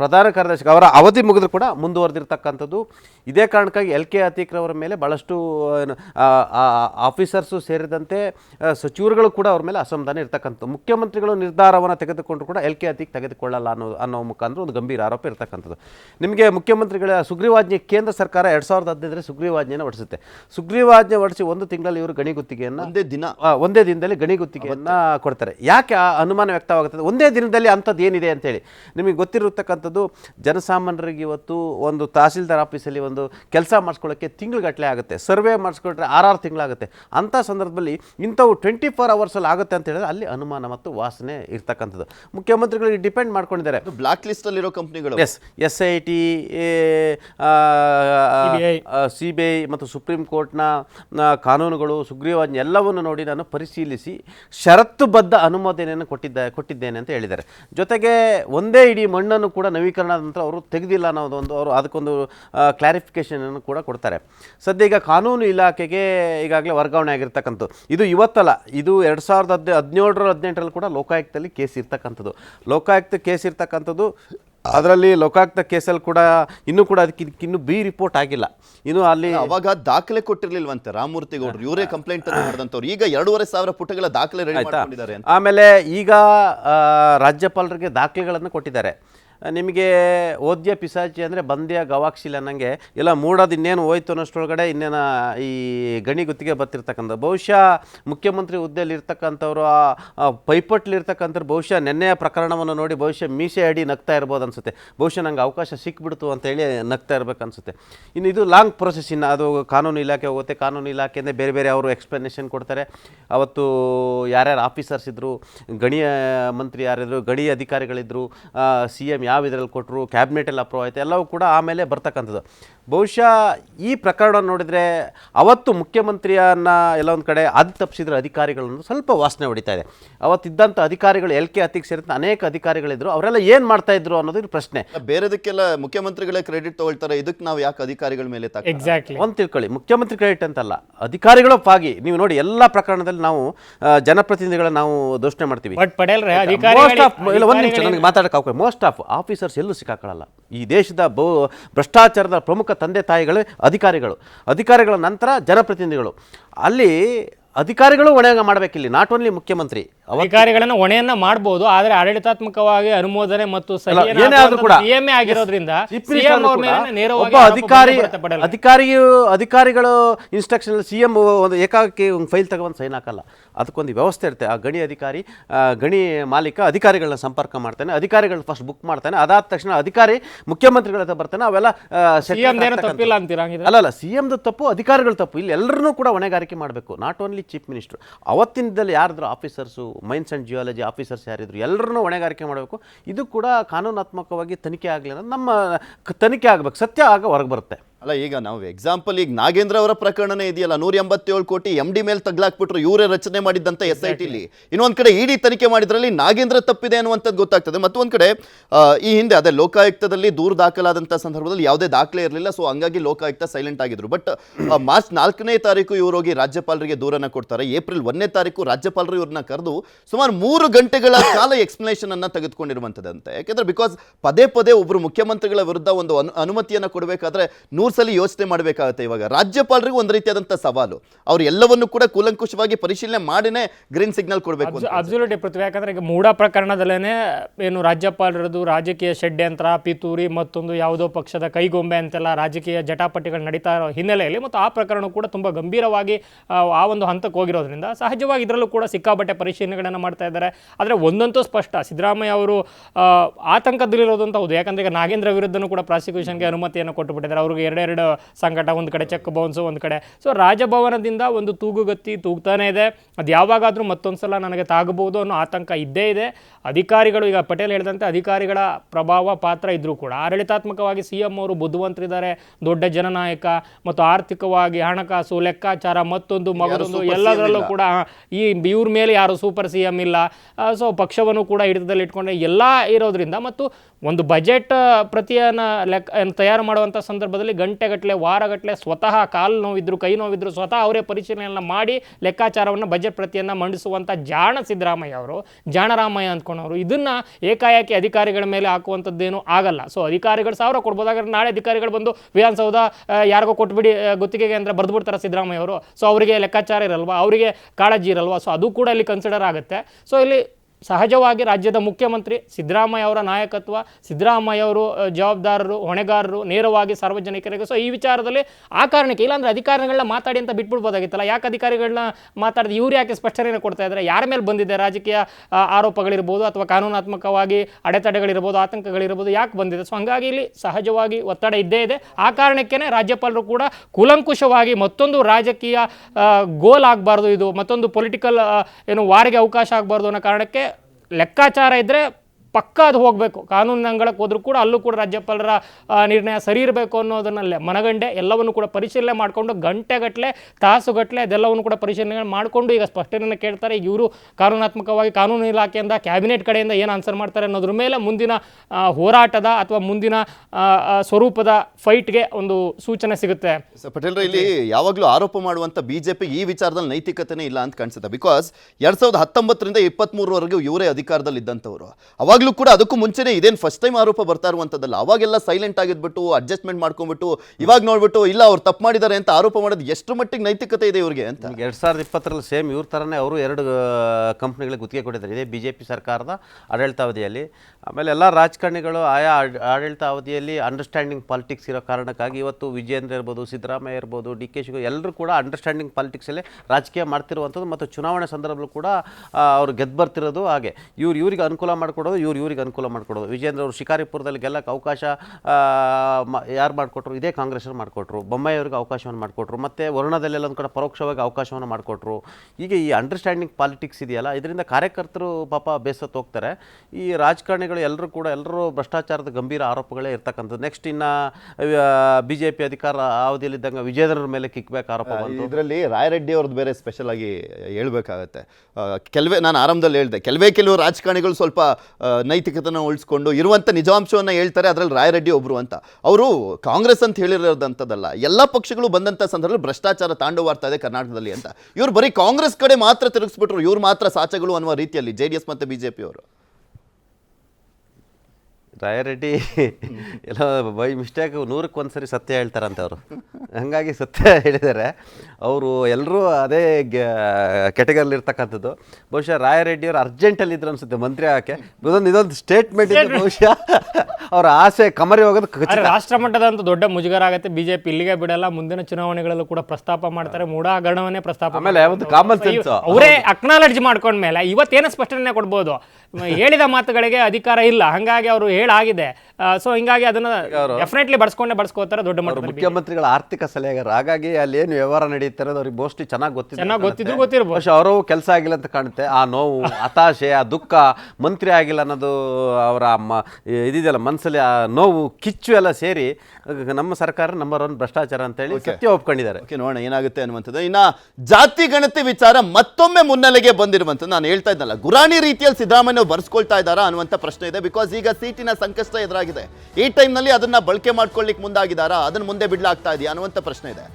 ಪ್ರಧಾನ ಕಾರ್ಯದರ್ಶಿ ಅವರ ಅವಧಿ ಮುಗಿದ್ರು ಕೂಡ ಮುಂದುವರೆದಿರ್ತಕ್ಕಂಥದ್ದು. ಇದೇ ಕಾರಣಕ್ಕಾಗಿ ಎಲ್ ಕೆ ಅವರ ಮೇಲೆ ಭಾಳಷ್ಟು ಆಫೀಸರ್ಸು ಸೇರಿದಂತೆ ಸಚಿವರುಗಳು ಕೂಡ ಅವ್ರ ಮೇಲೆ ಅಸಮಾಧಾನ ಇರ್ತಕ್ಕಂಥದ್ದು. ಮುಖ್ಯಮಂತ್ರಿಗಳು ನಿರ್ಧಾರವನ್ನು ತೆಗೆದುಕೊಂಡ್ರು ಕೂಡ ಎಲ್ ಕೆ ಅತೀಕ್ ತೆಗೆದುಕೊಳ್ಳಲ್ಲ ಅನ್ನೋ ಅನ್ನೋ ಮುಖಾಂತರ ಒಂದು ಗಂಭೀರ ಆರೋಪ ಇರ್ತಕ್ಕಂಥದ್ದು. ನಿಮಗೆ ಮುಖ್ಯಮಂತ್ರಿಗಳ ಸುಗ್ರೀವಾಜ್ಞೆ ಕೇಂದ್ರ ಸರ್ಕಾರ ಎರಡು ಸಾವಿರದ ಹದಿನೈದರ ಸುಗ್ರೀವಾಜ್ಞೆನ ಹೊಡಿಸುತ್ತೆ. ಸುಗ್ರೀವಾಜ್ಞೆ ಹೊಡಿಸಿ ಒಂದು ತಿಂಗಳಲ್ಲಿ ಇವರು ಗಣಿಗುತ್ತಿಗೆಯನ್ನು ಒಂದೇ ದಿನ. ಒಂದೇ ದಿನದಲ್ಲಿ ಗಣಿಗುತ್ತಿಗೆಯನ್ನ ಕೊಡ್ತಾರೆ. ಯಾಕೆ ಆ ಅನುಮಾನ ವ್ಯಕ್ತವಾಗುತ್ತದೆ? ಒಂದೇ ದಿನದಲ್ಲಿ ಅಂಥದ್ದು ಏನಿದೆ ಅಂತೇಳಿ. ನಿಮಗೆ ಗೊತ್ತಿರತಕ್ಕಂಥದ್ದು ಜನಸಾಮಾನ್ಯರಿಗೆ ಇವತ್ತು ಒಂದು ತಹಸೀಲ್ದಾರ್ ಆಫೀಸಲ್ಲಿ ಒಂದು ಕೆಲಸ ಮಾಡಿಸ್ಕೊಳ್ಳೋಕ್ಕೆ ತಿಂಗಳುಗಟ್ಟಲೆ ಆಗುತ್ತೆ. ಸರ್ವೆ ಮಾಡಿಸ್ಕೊಟ್ರೆ ಆರಾರು ತಿಂಗಳಾಗುತ್ತೆ. ಅಂಥ ಸಂದರ್ಭದಲ್ಲಿ ಇಂಥವು ಟ್ವೆಂಟಿ ಫೋರ್ ಅವರ್ಸಲ್ಲಿ ಆಗುತ್ತೆ ಅಂತ ಹೇಳಿದ್ರೆ ಅಲ್ಲಿ ಅನುಮಾನ ಮತ್ತು ವಾಸನೆ ಇರ್ತಕ್ಕಂಥದ್ದು. ಮುಖ್ಯಮಂತ್ರಿಗಳಿಗೆ ಡಿಪೆಂಡ್ ಮಾಡ್ಕೊಂಡಿದ್ದಾರೆ. ಬ್ಲಾಕ್ ಲಿಸ್ಟ್ ಅಲ್ಲಿರೋ ಕಂಪ್ನಿಗಳು. S S I T. C B I ಮತ್ತು ಸುಪ್ರೀಂ ಕೋರ್ಟ್ನ ಕಾನೂನುಗಳು ಸುಗ್ರೀವಾಜ್ಞೆ ಎಲ್ಲವನ್ನು ನೋಡಿ ನಾನು ಪರಿಶೀಲಿಸಿ ಷರತ್ತುಬದ್ಧ ಅನುಮೋದನೆಯನ್ನು ಕೊಟ್ಟಿದ್ದ ಕೊಟ್ಟಿದ್ದೇನೆ ಅಂತ ಹೇಳಿದ್ದಾರೆ. ಜೊತೆಗೆ ಒಂದೇ ಇಡೀ ಮಣ್ಣನ್ನು ಕೂಡ ನವೀಕರಣದ ನಂತರ ಅವರು ತೆಗೆದಿಲ್ಲ ಅನ್ನೋದೊಂದು ಅವರು ಅದಕ್ಕೊಂದು ಕ್ಲಾರಿಫಿಕೇಷನನ್ನು ಕೂಡ ಕೊಡ್ತಾರೆ. ಸದ್ಯ ಈಗ ಕಾನೂನು ಇಲಾಖೆಗೆ ಈಗಾಗಲೇ ವರ್ಗಾವಣೆ ಆಗಿರ್ತಕ್ಕಂಥದ್ದು. ಇದು ಇವತ್ತಲ್ಲ ಇದು ಎರಡು ಸಾವಿರದ ಹದ್ ಹದಿನೇಳರ ಹದಿನೆಂಟರಲ್ಲಿ ಕೂಡ ಲೋಕಾಯುಕ್ತದಲ್ಲಿ ಕೇಸ್ ಇರ್ತಕ್ಕಂಥದ್ದು. ಲೋಕಾಯುಕ್ತ ಕೇಸ್ ಇರ್ತಕ್ಕಂಥದ್ದು ಅದರಲ್ಲಿ ಲೋಕಾಯುಕ್ತ ಕೇಸಲ್ಲಿ ಕೂಡ ಇನ್ನೂ ಕೂಡ ಅದಕ್ಕೆ ಇನ್ನೂ ಬಿ ರಿಪೋರ್ಟ್ ಆಗಿಲ್ಲ. ಇನ್ನು ಅಲ್ಲಿ ಅವಾಗ ದಾಖಲೆ ಕೊಟ್ಟಿರ್ಲಿಲ್ವಂತೆ ರಾಮಮೂರ್ತಿ ಗೌಡ್ರು. ಇವರೇ ಕಂಪ್ಲೇಂಟ್ ಮಾಡಿದಂಥವ್ರು ಈಗ ಎರಡೂವರೆ ಸಾವಿರ ಪುಟಗಳ ದಾಖಲೆ ರೆಡಿ ಅಂತ. ಆಮೇಲೆ ಈಗ ರಾಜ್ಯಪಾಲರಿಗೆ ದಾಖಲೆಗಳನ್ನು ಕೊಟ್ಟಿದ್ದಾರೆ. ನಿಮಗೆ ಓದ್ಯ ಪಿಸಾಚಿ ಅಂದರೆ ಬಂದ್ಯ ಗವಾಕ್ಷಿಲ್ ಅನ್ನಂಗೆ. ಎಲ್ಲ ಮೂಡೋದು ಇನ್ನೇನು ಹೋಯ್ತು ಅನ್ನೋಷ್ಟೊಳಗಡೆ ಇನ್ನೇನು ಈ ಗಣಿ ಗುತ್ತಿಗೆ ಬರ್ತಿರ್ತಕ್ಕಂಥ. ಬಹುಶಃ ಮುಖ್ಯಮಂತ್ರಿ ಹುದ್ದೆಯಲ್ಲಿ ಇರ್ತಕ್ಕಂಥವ್ರು, ಆ ಪೈಪಟ್ಲಿರ್ತಕ್ಕಂಥವ್ರು ಬಹುಶಃ ನೆನ್ನೆಯ ಪ್ರಕರಣವನ್ನು ನೋಡಿ ಬಹುಶಃ ಮೀಸೆ ಅಡಿ ನಗ್ತಾ ಇರ್ಬೋದು ಅನಿಸುತ್ತೆ. ಬಹುಶಃ ನಂಗೆ ಅವಕಾಶ ಸಿಕ್ಬಿಡ್ತು ಅಂತೇಳಿ ನಗ್ತಾ ಇರ್ಬೇಕು ಅನ್ಸುತ್ತೆ. ಇನ್ನು ಇದು ಲಾಂಗ್ ಪ್ರೊಸೆಸ್, ಇನ್ನು ಅದು ಕಾನೂನು ಇಲಾಖೆ ಹೋಗುತ್ತೆ. ಕಾನೂನು ಇಲಾಖೆಯಿಂದ ಬೇರೆ ಬೇರೆ ಅವರು ಎಕ್ಸ್ಪ್ಲನೇಷನ್ ಕೊಡ್ತಾರೆ. ಅವತ್ತು ಯಾರ್ಯಾರು ಆಫೀಸರ್ಸ್ ಇದ್ದರು ಗಣಿಯ ಮಂತ್ರಿ ಯಾರಿದ್ರು, ಗಣಿ ಅಧಿಕಾರಿಗಳಿದ್ದರು ಸಿ ಎಂ ಯಾವ ಇದರಲ್ಲಿ ಕೊಟ್ಟರು ಕ್ಯಾಬಿನೆಟಲ್ಲಿ ಅಪ್ರೂವ್ ಆಯಿತು ಎಲ್ಲವೂ ಕೂಡ ಆಮೇಲೆ ಬರ್ತಕ್ಕಂಥದ್ದು. ಬಹುಶಃ ಈ ಪ್ರಕರಣ ನೋಡಿದರೆ ಅವತ್ತು ಮುಖ್ಯಮಂತ್ರಿಯನ್ನ ಎಲ್ಲೊಂದು ಕಡೆ ಅದು ತಪ್ಪಿಸಿದ್ರೆ ಅಧಿಕಾರಿಗಳನ್ನು ಸ್ವಲ್ಪ ವಾಸನೆ ಹೊಡಿತಾ ಇದೆ. ಅವತ್ತಿದ್ದಂಥ ಅಧಿಕಾರಿಗಳು ಎಲ್ ಕೆ ಅತಿಗೆ ಸೇರಿದಂಥ ಅನೇಕ ಅಧಿಕಾರಿಗಳಿದ್ರು ಅವರೆಲ್ಲ ಏನು ಮಾಡ್ತಾ ಇದ್ರು ಅನ್ನೋದು ಇದು ಪ್ರಶ್ನೆ. ಬೇರೆದಕ್ಕೆಲ್ಲ ಮುಖ್ಯಮಂತ್ರಿಗಳೇ ಕ್ರೆಡಿಟ್ ತಗೊಳ್ತಾರೆ ಇದಕ್ಕೆ ನಾವು ಯಾಕೆ ಅಧಿಕಾರಿಗಳ ಮೇಲೆ ತಾಕ ಎಕ್ಸಾಕ್ಟ್ಲಿ ಒಂದು ತಿಳ್ಕೊಳ್ಳಿ ಮುಖ್ಯಮಂತ್ರಿ ಕ್ರೆಡಿಟ್ ಅಂತಲ್ಲ ಅಧಿಕಾರಿಗಳು ಪಾಗಿ ನೀವು ನೋಡಿ ಎಲ್ಲ ಪ್ರಕರಣದಲ್ಲಿ ನಾವು ಜನಪ್ರತಿನಿಧಿಗಳ ನಾವು ದೋಷಣೆ ಮಾಡ್ತೀವಿ. ಮೋಸ್ಟ್ ಆಫ್ ಇಲ್ಲ ಒಂದು ನಿಮಿಷ ನನಗೆ ಮಾತಾಡೋಕೆ ಅವಕಾಶ ಮೋಸ್ಟ್ ಆಫ್ ಆಫೀಸರ್ಸ್ ಎಲ್ಲೂ ಸಿಕ್ಕಾಕೊಳ್ಳಲ್ಲ ಈ ದೇಶದ ಬಹು ಭ್ರಷ್ಟಾಚಾರದ ಪ್ರಮುಖ ತಂದೆ ತಾಯಿಗಳು ಅಧಿಕಾರಿಗಳು. ಅಧಿಕಾರಿಗಳ ನಂತರ ಜನಪ್ರತಿನಿಧಿಗಳು. ಅಲ್ಲಿ ಅಧಿಕಾರಿಗಳು ಹೊಣೆ ಮಾಡಬೇಕಿಲ್ಲಿ, ನಾಟ್ ಓನ್ಲಿ ಮುಖ್ಯಮಂತ್ರಿ. ಅಧಿಕಾರಿಗಳನ್ನ ಹೊಣೆಯನ್ನ ಮಾಡಬಹುದು ಆದ್ರೆ ಆಡಳಿತಾತ್ಮಕವಾಗಿ ಅನುಮೋದನೆ ಮತ್ತು ಸಿಎಂಎ ಆಗಿರೋದ್ರಿಂದ ಸಿಎಂ ಒಬ್ಬ ಅಧಿಕಾರಿ ಅಧಿಕಾರಿಯು ಅಧಿಕಾರಿಗಳು ಇನ್ಸ್ಟ್ರಕ್ಷನ್ ಸಿ ಎಂ ಒಂದು ಏಕಾಕಿ ಒಂದು ಫೈಲ್ ತಗೊಂಡು ಸೈನ್ ಹಾಕಲ್ಲ. ಅದಕ್ಕೊಂದು ವ್ಯವಸ್ಥೆ ಇರುತ್ತೆ. ಆ ಗಣಿ ಅಧಿಕಾರಿ ಗಣಿ ಮಾಲೀಕ ಅಧಿಕಾರಿಗಳನ್ನ ಸಂಪರ್ಕ ಮಾಡ್ತಾನೆ. ಅಧಿಕಾರಿಗಳನ್ನ ಫಸ್ಟ್ ಬುಕ್ ಮಾಡ್ತಾನೆ. ಅದಾದ ತಕ್ಷಣ ಅಧಿಕಾರಿ ಮುಖ್ಯಮಂತ್ರಿಗಳ ಹತ್ರ ಬರ್ತಾನೆ. ಅವೆಲ್ಲ ತಪ್ಪಿಲ್ಲ ಅಂತೀರಾ? ಅಲ್ಲ ಅಲ್ಲ ಸಿ ಎಮ್ದು ತಪ್ಪು ಅಧಿಕಾರಿಗಳ ತಪ್ಪು. ಇಲ್ಲಿ ಎಲ್ಲರನ್ನೂ ಕೂಡ ಹೊಣೆಗಾರಿಕೆ ಮಾಡಬೇಕು. ನಾಟ್ ಓನ್ಲಿ ಚೀಫ್ ಮಿನಿಸ್ಟರ್ ಅವತ್ತಿನದಲ್ಲಿ ಯಾರಾದ್ರೂ officers mines and geology officers ಯಾರಿದ್ರು ಎಲ್ಲರನ್ನೂ ಹೊಣೆಗಾರಿಕೆ ಮಾಡಬೇಕು. ಇದು ಕೂಡ ಕಾನೂನಾತ್ಮಕವಾಗಿ ತನಿಖೆ ಆಗಲಿಲ್ಲ ನಮ್ಮ ತನಿಖೆ ಆಗಬೇಕು. ಸತ್ಯ ಆಗ ಹೊರಗೆ ಬರುತ್ತೆ. ಅಲ್ಲ ಈಗ ನಾವು ಎಕ್ಸಾಂಪಲ್ ಈಗ ನಾಗೇಂದ್ರ ಅವರ ಪ್ರಕರಣನೇ ಇದೆಯಲ್ಲ ನೂರ ಎಂಬತ್ತೇಳು ಕೋಟಿ ಎಂ ಡಿ ಮೇಲೆ ತಗ್ಲಾಕ್ಬಿಟ್ರು ಇವರೇ ರಚನೆ ಮಾಡಿದ್ದಂತ ಎಸ್ ಐ ಟಿಲಿ ಇನ್ನೊಂದ್ ಕಡೆ ಇಡಿ ತನಿಖೆ ಮಾಡಿದ್ರಲ್ಲಿ ನಾಗೇಂದ್ರ ತಪ್ಪಿದೆ ಅನ್ನುವಂಥದ್ದು ಗೊತ್ತಾಗ್ತದೆ. ಮತ್ತು ಒಂದ್ ಕಡೆ ಈ ಹಿಂದೆ ಅದೇ ಲೋಕಾಯುಕ್ತದಲ್ಲಿ ದೂರು ದಾಖಲಾದಂಥ ಸಂದರ್ಭದಲ್ಲಿ ಯಾವುದೇ ದಾಖಲೆ ಇರಲಿಲ್ಲ ಸೊ ಹಂಗಾಗಿ ಲೋಕಾಯುಕ್ತ ಸೈಲೆಂಟ್ ಆಗಿದ್ರು. ಬಟ್ ಮಾರ್ಚ್ ನಾಲ್ಕನೇ ತಾರೀಕು ಇವರು ಹೋಗಿ ರಾಜ್ಯಪಾಲರಿಗೆ ದೂರನ್ನ ಕೊಡ್ತಾರೆ. ಏಪ್ರಿಲ್ ಒಂದನೇ ತಾರೀಕು ರಾಜ್ಯಪಾಲರು ಇವ್ರನ್ನ ಕರೆದು ಸುಮಾರು ಮೂರು ಗಂಟೆಗಳ ಕಾಲ ಎಕ್ಸ್ಪ್ಲನೇಷನ್ ಅನ್ನ ತೆಗೆದುಕೊಂಡಿರುವಂಥದ್ದಂತೆ. ಯಾಕೆಂದ್ರೆ ಬಿಕಾಸ್ ಪದೇ ಪದೇ ಒಬ್ಬರು ಮುಖ್ಯಮಂತ್ರಿಗಳ ವಿರುದ್ಧ ಒಂದು ಅನುಮತಿಯನ್ನ ಕೊಡಬೇಕಾದ್ರೆ ನೂರು ಸಲ ಯೋಚನೆ ಮಾಡಬೇಕಾಗುತ್ತೆ ಇವಾಗ. ರಾಜ್ಯಪಾಲರಿಗೂ ಒಂದು ರೀತಿಯಾದಂಥ ಸವಾಲು. ಅವ್ರು ಎಲ್ಲವನ್ನು ಕೂಡ ಕೂಲಂಕುಷವಾಗಿ ಪರಿಶೀಲನೆ ಮಾಡಿನೇ ಗ್ರೀನ್ ಸಿಗ್ನಲ್ ಕೊಡಬೇಕು ಅಬ್ಸಲ್ಯೂಟ್ಲಿ ಪೃಥ್ವಿ ಯಾಕಂದ್ರೆ ಈಗ ಮೂಡ ಪ್ರಕರಣದಲ್ಲೇ ಏನು ರಾಜ್ಯಪಾಲರದು ರಾಜಕೀಯ ಷಡ್ಯಂತ್ರ ಪಿತೂರಿ ಮತ್ತೊಂದು ಯಾವುದೋ ಪಕ್ಷದ ಕೈಗೊಂಬೆ ಅಂತೆಲ್ಲ ರಾಜಕೀಯ ಜಟಾಪಟಿಗಳು ನಡೀತಾ ಇರೋ ಹಿನ್ನೆಲೆಯಲ್ಲಿ ಮತ್ತು ಆ ಪ್ರಕರಣ ಕೂಡ ತುಂಬ ಗಂಭೀರವಾಗಿ ಆ, ಒಂದು ಹಂತಕ್ಕೆ ಹೋಗಿರೋದ್ರಿಂದ ಸಹಜವಾಗಿ ಇದರಲ್ಲೂ ಕೂಡ ಸಿಕ್ಕಾಬಟ್ಟೆ ಪರಿಶೀಲನೆಗಳನ್ನು ಮಾಡ್ತಾ ಇದ್ದಾರೆ. ಆದರೆ ಒಂದಂತೂ ಸ್ಪಷ್ಟ ಸಿದ್ದರಾಮಯ್ಯ ಅವರು ಆತಂಕದಲ್ಲಿರೋದಂತ ಹೌದು. ಯಾಕಂದ್ರೆ ಈಗ ನಾಗೇಂದ್ರ ವಿರುದ್ಧನೂ ಕೂಡ ಪ್ರಾಸಿಕ್ಯೂಷನ್ಗೆ ಅನುಮತಿಯನ್ನು ಕೊಟ್ಟುಬಿಟ್ಟಿದ್ದಾರೆ. ಅವ್ರಿಗೆ ಎರಡೆರಡು ಸಂಕಟ ಒಂದು ಕಡೆ ಚೆಕ್ ಬೌನ್ಸು ಒಂದು ಕಡೆ. ಸೊ ರಾಜಭವನದಿಂದ ಒಂದು ತೂಗುಗತ್ತಿ ತೂಗ್ತಾನೆ ಇದೆ. ಅದು ಯಾವಾಗಾದರೂ ಮತ್ತೊಂದು ಸಲ ನನಗೆ ತಾಗಬಹುದು ಅನ್ನೋ ಆತಂಕ ಇದ್ದೇ ಇದೆ. ಅಧಿಕಾರಿಗಳು ಈಗ ಪಟೇಲ್ ಹೇಳಿದಂತೆ ಅಧಿಕಾರಿಗಳ ಪ್ರಭಾವ ಪಾತ್ರ ಇದ್ದರೂ ಕೂಡ ಆಡಳಿತಾತ್ಮಕವಾಗಿ ಸಿ ಎಂ ಅವರು ಬುದ್ಧಿವಂತರಿದ್ದಾರೆ. ದೊಡ್ಡ ಜನನಾಯಕ ಮತ್ತು ಆರ್ಥಿಕವಾಗಿ ಹಣಕಾಸು ಲೆಕ್ಕಾಚಾರ ಮತ್ತೊಂದು ಮಗದೊಂದು ಎಲ್ಲದರಲ್ಲೂ ಕೂಡ ಈ ಇವ್ರ ಮೇಲೆ ಯಾರು ಸೂಪರ್ ಸಿ ಎಂ ಇಲ್ಲ. ಸೊ ಪಕ್ಷವನ್ನು ಕೂಡ ಹಿಡಿತದಲ್ಲಿ ಇಟ್ಕೊಂಡೆ. ಎಲ್ಲ ಇರೋದ್ರಿಂದ ಮತ್ತು ಒಂದು ಬಜೆಟ್ ಪ್ರತಿಯನ್ನು ಲೆಕ್ಕ ತಯಾರು ಮಾಡುವಂಥ ಸಂದರ್ಭದಲ್ಲಿ ಗಂಟೆಗಟ್ಟಲೆ ವಾರಗಟ್ಟಲೆ ಸ್ವತಃ ಕಾಲು ನೋವಿದ್ರು, ಕೈ ನೋವಿದ್ರು ಸ್ವತಃ ಅವರೇ ಪರಿಶೀಲನೆಯನ್ನು ಮಾಡಿ ಲೆಕ್ಕಾಚಾರವನ್ನು ಬಜೆಟ್ ಪ್ರತಿಯನ್ನು ಮಂಡಿಸುವಂಥ ಜಾಣ ಸಿದ್ದರಾಮಯ್ಯ ಅವರು. ಜಾಣರಾಮಯ್ಯ ಅಂದ್ಕೊಂಡವರು. ಇದನ್ನು ಏಕಾಏಕಿ ಅಧಿಕಾರಿಗಳ ಮೇಲೆ ಹಾಕುವಂಥದ್ದೇನು ಆಗಲ್ಲ. ಸೊ ಅಧಿಕಾರಿಗಳು ಸಾವಿರ ಕೊಡ್ಬೋದಾದ್ರೆ ನಾಳೆ ಅಧಿಕಾರಿಗಳು ಬಂದು ವಿಧಾನಸೌಧ ಯಾರಿಗೋ ಕೊಟ್ಬಿಡಿ ಗುತ್ತಿಗೆಗೆ ಅಂದರೆ ಬರೆದು ಬಿಡ್ತಾರೆ ಸಿದ್ದರಾಮಯ್ಯ ಅವರು. ಸೊ ಅವರಿಗೆ ಲೆಕ್ಕಾಚಾರ ಇರಲ್ವಾ? ಅವರಿಗೆ ಕಾಳಜಿ ಇರಲ್ವಾ? ಸೊ ಅದು ಕೂಡ ಇಲ್ಲಿ ಕನ್ಸಿಡರ್ ಆಗುತ್ತೆ. ಸೊ ಇಲ್ಲಿ ಸಹಜವಾಗಿ ರಾಜ್ಯದ ಮುಖ್ಯಮಂತ್ರಿ ಸಿದ್ದರಾಮಯ್ಯ ಅವರ ನಾಯಕತ್ವ, ಸಿದ್ದರಾಮಯ್ಯ ಅವರು ಜವಾಬ್ದಾರರು, ಹೊಣೆಗಾರರು ನೇರವಾಗಿ ಸಾರ್ವಜನಿಕರಿಗೆ ಸೊ ಈ ವಿಚಾರದಲ್ಲಿ ಆ ಕಾರಣಕ್ಕೆ, ಇಲ್ಲಾಂದರೆ ಅಧಿಕಾರಿಗಳನ್ನ ಮಾತಾಡಿ ಅಂತ ಬಿಟ್ಬಿಡ್ಬೋದಾಗಿತ್ತಲ್ಲ? ಯಾಕೆ ಅಧಿಕಾರಿಗಳನ್ನ ಮಾತಾಡಿದ ಇವ್ರು ಯಾಕೆ ಸ್ಪಷ್ಟನೆಯನ್ನು ಕೊಡ್ತಾ ಇದ್ದಾರೆ? ಯಾರ ಮೇಲೆ ಬಂದಿದೆ ರಾಜಕೀಯ ಆರೋಪಗಳಿರ್ಬೋದು ಅಥವಾ ಕಾನೂನಾತ್ಮಕವಾಗಿ ಅಡೆತಡೆಗಳಿರ್ಬೋದು, ಆತಂಕಗಳಿರ್ಬೋದು, ಯಾಕೆ ಬಂದಿದೆ? ಸೊ ಹಂಗಾಗಿ ಇಲ್ಲಿ ಸಹಜವಾಗಿ ಒತ್ತಡ ಇದ್ದೇ ಇದೆ. ಆ ಕಾರಣಕ್ಕೇ ರಾಜ್ಯಪಾಲರು ಕೂಡ ಕೂಲಂಕುಷವಾಗಿ ಮತ್ತೊಂದು ರಾಜಕೀಯ ಗೋಲ್ ಆಗಬಾರ್ದು ಇದು, ಮತ್ತೊಂದು ಪೊಲಿಟಿಕಲ್ ಏನು ವಾರಿಗೆ ಅವಕಾಶ ಆಗಬಾರ್ದು ಅನ್ನೋ ಕಾರಣಕ್ಕೆ ಲೆಕ್ಕಾಚಾರ ಇದ್ದರೆ ಪಕ್ಕ ಅದು ಹೋಗಬೇಕು. ಕಾನೂನಿನ ಅಂಗಳಕ್ಕೆ ಹೋದರೂ ಕೂಡ ಅಲ್ಲೂ ಕೂಡ ರಾಜ್ಯಪಾಲರ ನಿರ್ಣಯ ಸರಿ ಇರಬೇಕು ಅನ್ನೋದನ್ನಲ್ಲೇ ಮನಗಂಡೆ ಎಲ್ಲವನ್ನು ಕೂಡ ಪರಿಶೀಲನೆ ಮಾಡಿಕೊಂಡು ಗಂಟೆಗಟ್ಟಲೆ ತಾಸುಗಟ್ಟಲೆ ಅದೆಲ್ಲವನ್ನು ಕೂಡ ಪರಿಶೀಲನೆ ಮಾಡಿಕೊಂಡು ಈಗ ಸ್ಪಷ್ಟನೆಯನ್ನು ಕೇಳ್ತಾರೆ. ಇವರು ಕಾನೂನಾತ್ಮಕವಾಗಿ ಕಾನೂನು ಇಲಾಖೆಯಿಂದ, ಕ್ಯಾಬಿನೆಟ್ ಕಡೆಯಿಂದ ಏನು ಆನ್ಸರ್ ಮಾಡ್ತಾರೆ ಅನ್ನೋದ್ರ ಮೇಲೆ ಮುಂದಿನ ಹೋರಾಟದ ಅಥವಾ ಮುಂದಿನ ಸ್ವರೂಪದ ಫೈಟ್ಗೆ ಒಂದು ಸೂಚನೆ ಸಿಗುತ್ತೆ. ಪಟೇಲ್ರ, ಇಲ್ಲಿ ಯಾವಾಗಲೂ ಆರೋಪ ಮಾಡುವಂತ ಬಿಜೆಪಿ ಈ ವಿಚಾರದಲ್ಲಿ ನೈತಿಕತೆನೇ ಇಲ್ಲ ಅಂತ ಕಾಣಿಸುತ್ತೆ. ಬಿಕಾಸ್ ಎರಡು ಸಾವಿರದ ಹತ್ತೊಂಬತ್ತರಿಂದ ಇಪ್ಪತ್ತ್ಮೂರವರೆಗೂ ಇವರೇ ಅಧಿಕಾರದಲ್ಲಿ ಇದ್ದಂಥವ್ರು ಅವಾಗಲೂ ಕೂಡ ಅದಕ್ಕೂ ಮುಂಚೆನೇ ಇದೇನು ಫಸ್ಟ್ ಟೈಮ್ ಆರೋಪ ಬರ್ತಾ ಇರುವಂಥದ್ದಲ್ಲ ಅವಾಗೆಲ್ಲ ಸೈಲೆಂಟ್ ಆಗಿದ್ಬಿಟ್ಟು ಅಡ್ಜಸ್ಟ್ಮೆಂಟ್ ಮಾಡ್ಕೊಂಡ್ಬಿಟ್ಟು, ಇವಾಗ ನೋಡ್ಬಿಟ್ಟು, ಇಲ್ಲ ಅವ್ರು ತಪ್ಪು ಮಾಡಿದ್ದಾರೆ ಅಂತ ಆರೋಪ ಮಾಡೋದು ಎಷ್ಟು ಮಟ್ಟಿಗೆ ನೈತಿಕತೆ ಇದೆ ಇವರಿಗೆ ಅಂತ. ಎರಡ್ ಸಾವಿರದ ಇಪ್ಪತ್ತರಲ್ಲಿ ಸೇಮ್ ಇವ್ರ ಥರನೇ ಅವರು ಎರಡು ಕಂಪ್ನಿಗಳಿಗೆ ಗುತ್ತಿಗೆ ಕೊಟ್ಟಿದ್ದಾರೆ. ಇದೇ ಬಿ ಜೆ ಪಿ ಸರ್ಕಾರದ ಆಡಳಿತಾವಧಿಯಲ್ಲಿ. ಆಮೇಲೆ ಎಲ್ಲ ರಾಜಕಾರಣಿಗಳು ಆಯಾ ಆಡಳಿತ ಅವಧಿಯಲ್ಲಿ ಅಂಡರ್ಸ್ಟ್ಯಾಂಡಿಂಗ್ ಪಾಲಿಟಿಕ್ಸ್ ಇರೋ ಕಾರಣಕ್ಕಾಗಿ ಇವತ್ತು ವಿಜೇಂದ್ರ ಇರ್ಬೋದು, ಸಿದ್ದರಾಮಯ್ಯ ಇರ್ಬೋದು, ಡಿ ಕೆ ಶಿವ ಎಲ್ಲರೂ ಕೂಡ ಅಂಡರ್ಸ್ಟ್ಯಾಂಡಿಂಗ್ ಪಾಲಿಟಿಕ್ಸಲ್ಲೇ ರಾಜಕೀಯ ಮಾಡ್ತಿರುವಂಥದ್ದು ಮತ್ತು ಚುನಾವಣೆ ಸಂದರ್ಭದಲ್ಲೂ ಕೂಡ ಅವ್ರು ಗೆದ್ದು ಬರ್ತಿರೋದು ಹಾಗೆ. ಇವ್ರು, ಇವರಿಗೆ ಅನುಕೂಲ ಮಾಡಿಕೊಡೋದು ಇವ್ರು ಇವ್ರಿಗೆ ಅನುಕೂಲ ಮಾಡಿಕೊಡೋದು. ವಿಜೇಂದ್ರ ಅವರು ಶಿಕಾರಿಪುರದಲ್ಲಿ ಗೆಲ್ಲಕ್ಕೆ ಅವಕಾಶ ಯಾರು ಮಾಡಿಕೊಟ್ರು? ಇದೇ ಕಾಂಗ್ರೆಸ್ ಮಾಡಿಕೊಟ್ರು. ಬೊಮ್ಮಾಯಿ ಅವ್ರಿಗೆ ಅವಕಾಶವನ್ನು ಮಾಡಿಕೊಟ್ರು. ಮತ್ತು ವರುಣದಲ್ಲೆಲ್ಲ ಒಂದು ಕಡೆ ಪರೋಕ್ಷವಾಗಿ ಅವಕಾಶವನ್ನು ಮಾಡಿಕೊಟ್ರು. ಈಗ ಈ ಅಂಡರ್ಸ್ಟ್ಯಾಂಡಿಂಗ್ ಪಾಲಿಟಿಕ್ಸ್ ಇದೆಯಲ್ಲ ಇದರಿಂದ ಕಾರ್ಯಕರ್ತರು ಪಾಪ ಬೇಸತ್ತು ಹೋಗ್ತಾರೆ. ಈ ರಾಜಕಾರಣಿಗಳು ಎಲ್ಲರೂ ಕೂಡ ಎಲ್ಲರೂ ಭ್ರಷ್ಟಾಚಾರದ ಗಂಭೀರ ಆರೋಪಗಳೇ ಇರ್ತಕ್ಕಂಥದ್ದು. ನೆಕ್ಸ್ಟ್ ಇನ್ನು ಬಿ ಜೆ ಪಿ ಅಧಿಕಾರ ಅವಧಿಯಲ್ಲಿದ್ದಂಗೆ ವಿಜೇಂದ್ರರ ಮೇಲೆ ಕಿಕ್ ಬ್ಯಾಕ್ ಆರೋಪ ಬಂತು. ಇದರಲ್ಲಿ ರಾಯರೆಡ್ಡಿ ಅವ್ರದ್ದು ಬೇರೆ ಸ್ಪೆಷಲ್ ಆಗಿ ಹೇಳ್ಬೇಕಾಗತ್ತೆ. ಕೆಲವೇ ನಾನು ಆರಂಭದಲ್ಲಿ ಹೇಳಿದೆ ಕೆಲವೇ ಕೆಲವು ರಾಜಕಾರಣಿಗಳು ಸ್ವಲ್ಪ ನೈತಿಕತೆನ ಉಳಿಸ್ಕೊಂಡು ಇರುವಂಥ ನಿಜಾಂಶವನ್ನು ಹೇಳ್ತಾರೆ, ಅದರಲ್ಲಿ ರಾಯರೆಡ್ಡಿ ಒಬ್ರು ಅಂತ. ಅವರು ಕಾಂಗ್ರೆಸ್ ಅಂತ ಹೇಳಿರೋದಂಥದ್ದಲ್ಲ, ಎಲ್ಲ ಪಕ್ಷಗಳು ಬಂದಂಥ ಸಂದರ್ಭದಲ್ಲಿ ಭ್ರಷ್ಟಾಚಾರ ತಾಂಡವಾಡ್ತಾ ಇದೆ ಕರ್ನಾಟಕದಲ್ಲಿ ಅಂತ. ಇವ್ರು ಬರೀ ಕಾಂಗ್ರೆಸ್ ಕಡೆ ಮಾತ್ರ ತಿರುಗಿಸ್ಬಿಟ್ರು, ಇವ್ರು ಮಾತ್ರ ಸಾಚಗಳು ಅನ್ನುವ ರೀತಿಯಲ್ಲಿ ಜೆ ಡಿ ಎಸ್ ಮತ್ತು ಬಿ ರಾಯರೆಡ್ಡಿ ಎಲ್ಲ ಬೈ ಮಿಸ್ಟೇಕ್ ನೂರಕ್ಕೆ ಒಂದು ಸರಿ ಸತ್ಯ ಹೇಳ್ತಾರಂತೆ ಅವರು. ಹಾಗಾಗಿ ಸತ್ಯ ಹೇಳಿದ್ದಾರೆ ಅವರು ಎಲ್ಲರೂ ಅದೇ ಕೆಟಗರಿಲಿ ಇರ್ತಕ್ಕಂಥದ್ದು ಬಹುಶಃ ರಾಯರೆಡ್ಡಿ ಅವರು ಅರ್ಜೆಂಟಲ್ಲಿ ಇದ್ರು ಅನ್ಸುತ್ತೆ ಮಂತ್ರಿ ಆಕೆ ಇದೊಂದು ಇದೊಂದು ಸ್ಟೇಟ್ಮೆಂಟ್ ಇದೆ ಬಹುಶಃ. ಅವರ ಆಸೆ ಕಮರಿ ಹೋಗೋದು ರಾಷ್ಟ್ರ ಮಟ್ಟದ ಅಂತ ದೊಡ್ಡ ಮುಜುಗರ ಆಗುತ್ತೆ. ಬಿಜೆಪಿ ಇಲ್ಲಿಗೆ ಬಿಡಲ್ಲ ಮುಂದಿನ ಚುನಾವಣೆಗಳಲ್ಲೂ ಕೂಡ ಪ್ರಸ್ತಾಪ ಮಾಡ್ತಾರೆ. ಮೂಢ ಹಗರಣವನ್ನೇ ಪ್ರಸ್ತಾಪ ಆಮೇಲೆ ಒಂದು ಕಾಮನ್ ಸೆನ್ಸ್ ಅವರೇ ಅಕ್ನಾಲಜ್ ಮಾಡ್ಕೊಂಡ್ಮೇಲೆ ಇವತ್ತೇನು ಸ್ಪಷ್ಟನೆ ಕೊಡ್ಬೋದು? ಹೇಳಿದ ಮಾತುಗಳಿಗೆ ಅಧಿಕಾರ ಇಲ್ಲ. ಹಂಗಾಗಿ ಅವರು ಹೇಳಾಗಿದೆ. ಸೊ ಹಿಂಗಾಗಿ ಅದನ್ನ ಡೆಫಿನೆಟ್ಲಿ ಬಡ್ಸ್ಕೊಂಡೇ ಬಡ್ಸ್ಕೋತಾರೆ ದೊಡ್ಡ ಮಟ್ಟ ಮಟ್ಟದಲ್ಲಿ. ಮುಖ್ಯಮಂತ್ರಿಗಳ ಆರ್ಥಿಕ ಸಲಹೆಗಾರ. ಹಾಗಾಗಿ ಅಲ್ಲಿ ಏನು ವ್ಯವಹಾರ ನಡೆಯುತ್ತಾರೆ ಅವ್ರಿಗೆ ಮೋಸ್ಟ್ಲಿ ಚೆನ್ನಾಗಿ ಗೊತ್ತಿದೆ ಚೆನ್ನಾಗಿ ಗೊತ್ತಿದ್ರು ಗೊತ್ತಿರ್ಬೋದು. ಬಹುಶಃ ಅವರು ಕೆಲಸ ಆಗಿಲ್ಲ ಅಂತ ಕಾಣುತ್ತೆ. ಆ ನೋವು ಹತಾಶೆ ಆ ದುಃಖ ಮಂತ್ರಿ ಆಗಿಲ್ಲ ಅನ್ನೋದು ಅವರ ಇದಿದೆಯಲ್ಲ ಮನಸ್ಸಲ್ಲಿ ಆ ನೋವು ಕಿಚ್ಚು ಎಲ್ಲ ಸೇರಿ ನಮ್ಮ ಸರ್ಕಾರ ನಂಬರ್ ಒನ್ ಭ್ರಷ್ಟಾಚಾರ ಅಂತ ಹೇಳಿ ಸತ್ಯ ಒಪ್ಕೊಂಡಿದ್ದಾರೆ. ಓಕೆ ನೋಡೋಣ ಏನಾಗುತ್ತೆ ಅನ್ನುವಂಥದ್ದು. ಇನ್ನ ಜಾತಿ ಗಣತಿ ವಿಚಾರ ಮತ್ತೊಮ್ಮೆ ಮುನ್ನೆಲೆಗೆ ಬಂದಿರುವಂಥದ್ದು. ನಾನು ಹೇಳ್ತಾ ಇದ್ದಲ್ಲ ಗುರಾಣಿ ರೀತಿಯಲ್ಲಿ ಸಿದ್ದರಾಮಯ್ಯ ಬರ್ಸ್ಕೊಳ್ತಾ ಇದ್ದಾರಾ ಅನ್ನುವಂಥ ಪ್ರಶ್ನೆ ಇದೆ. ಬಿಕಾಸ್ ಈಗ ಸೀಟಿನ ಸಂಕಷ್ಟ ಎದುರಾಗಿದೆ. ಈ ಟೈಮ್ನಲ್ಲಿ ಅದನ್ನ ಬಳಕೆ ಮಾಡ್ಕೊಳ್ಳಿಕ್ಕೆ ಮುಂದಾಗಿದ್ದಾರಾ? ಅದನ್ನ ಮುಂದೆ ಬಿಡ್ಲಾಗ್ತಾ ಇದೆಯಾ ಅನ್ನುವಂಥ ಪ್ರಶ್ನೆ ಇದೆ.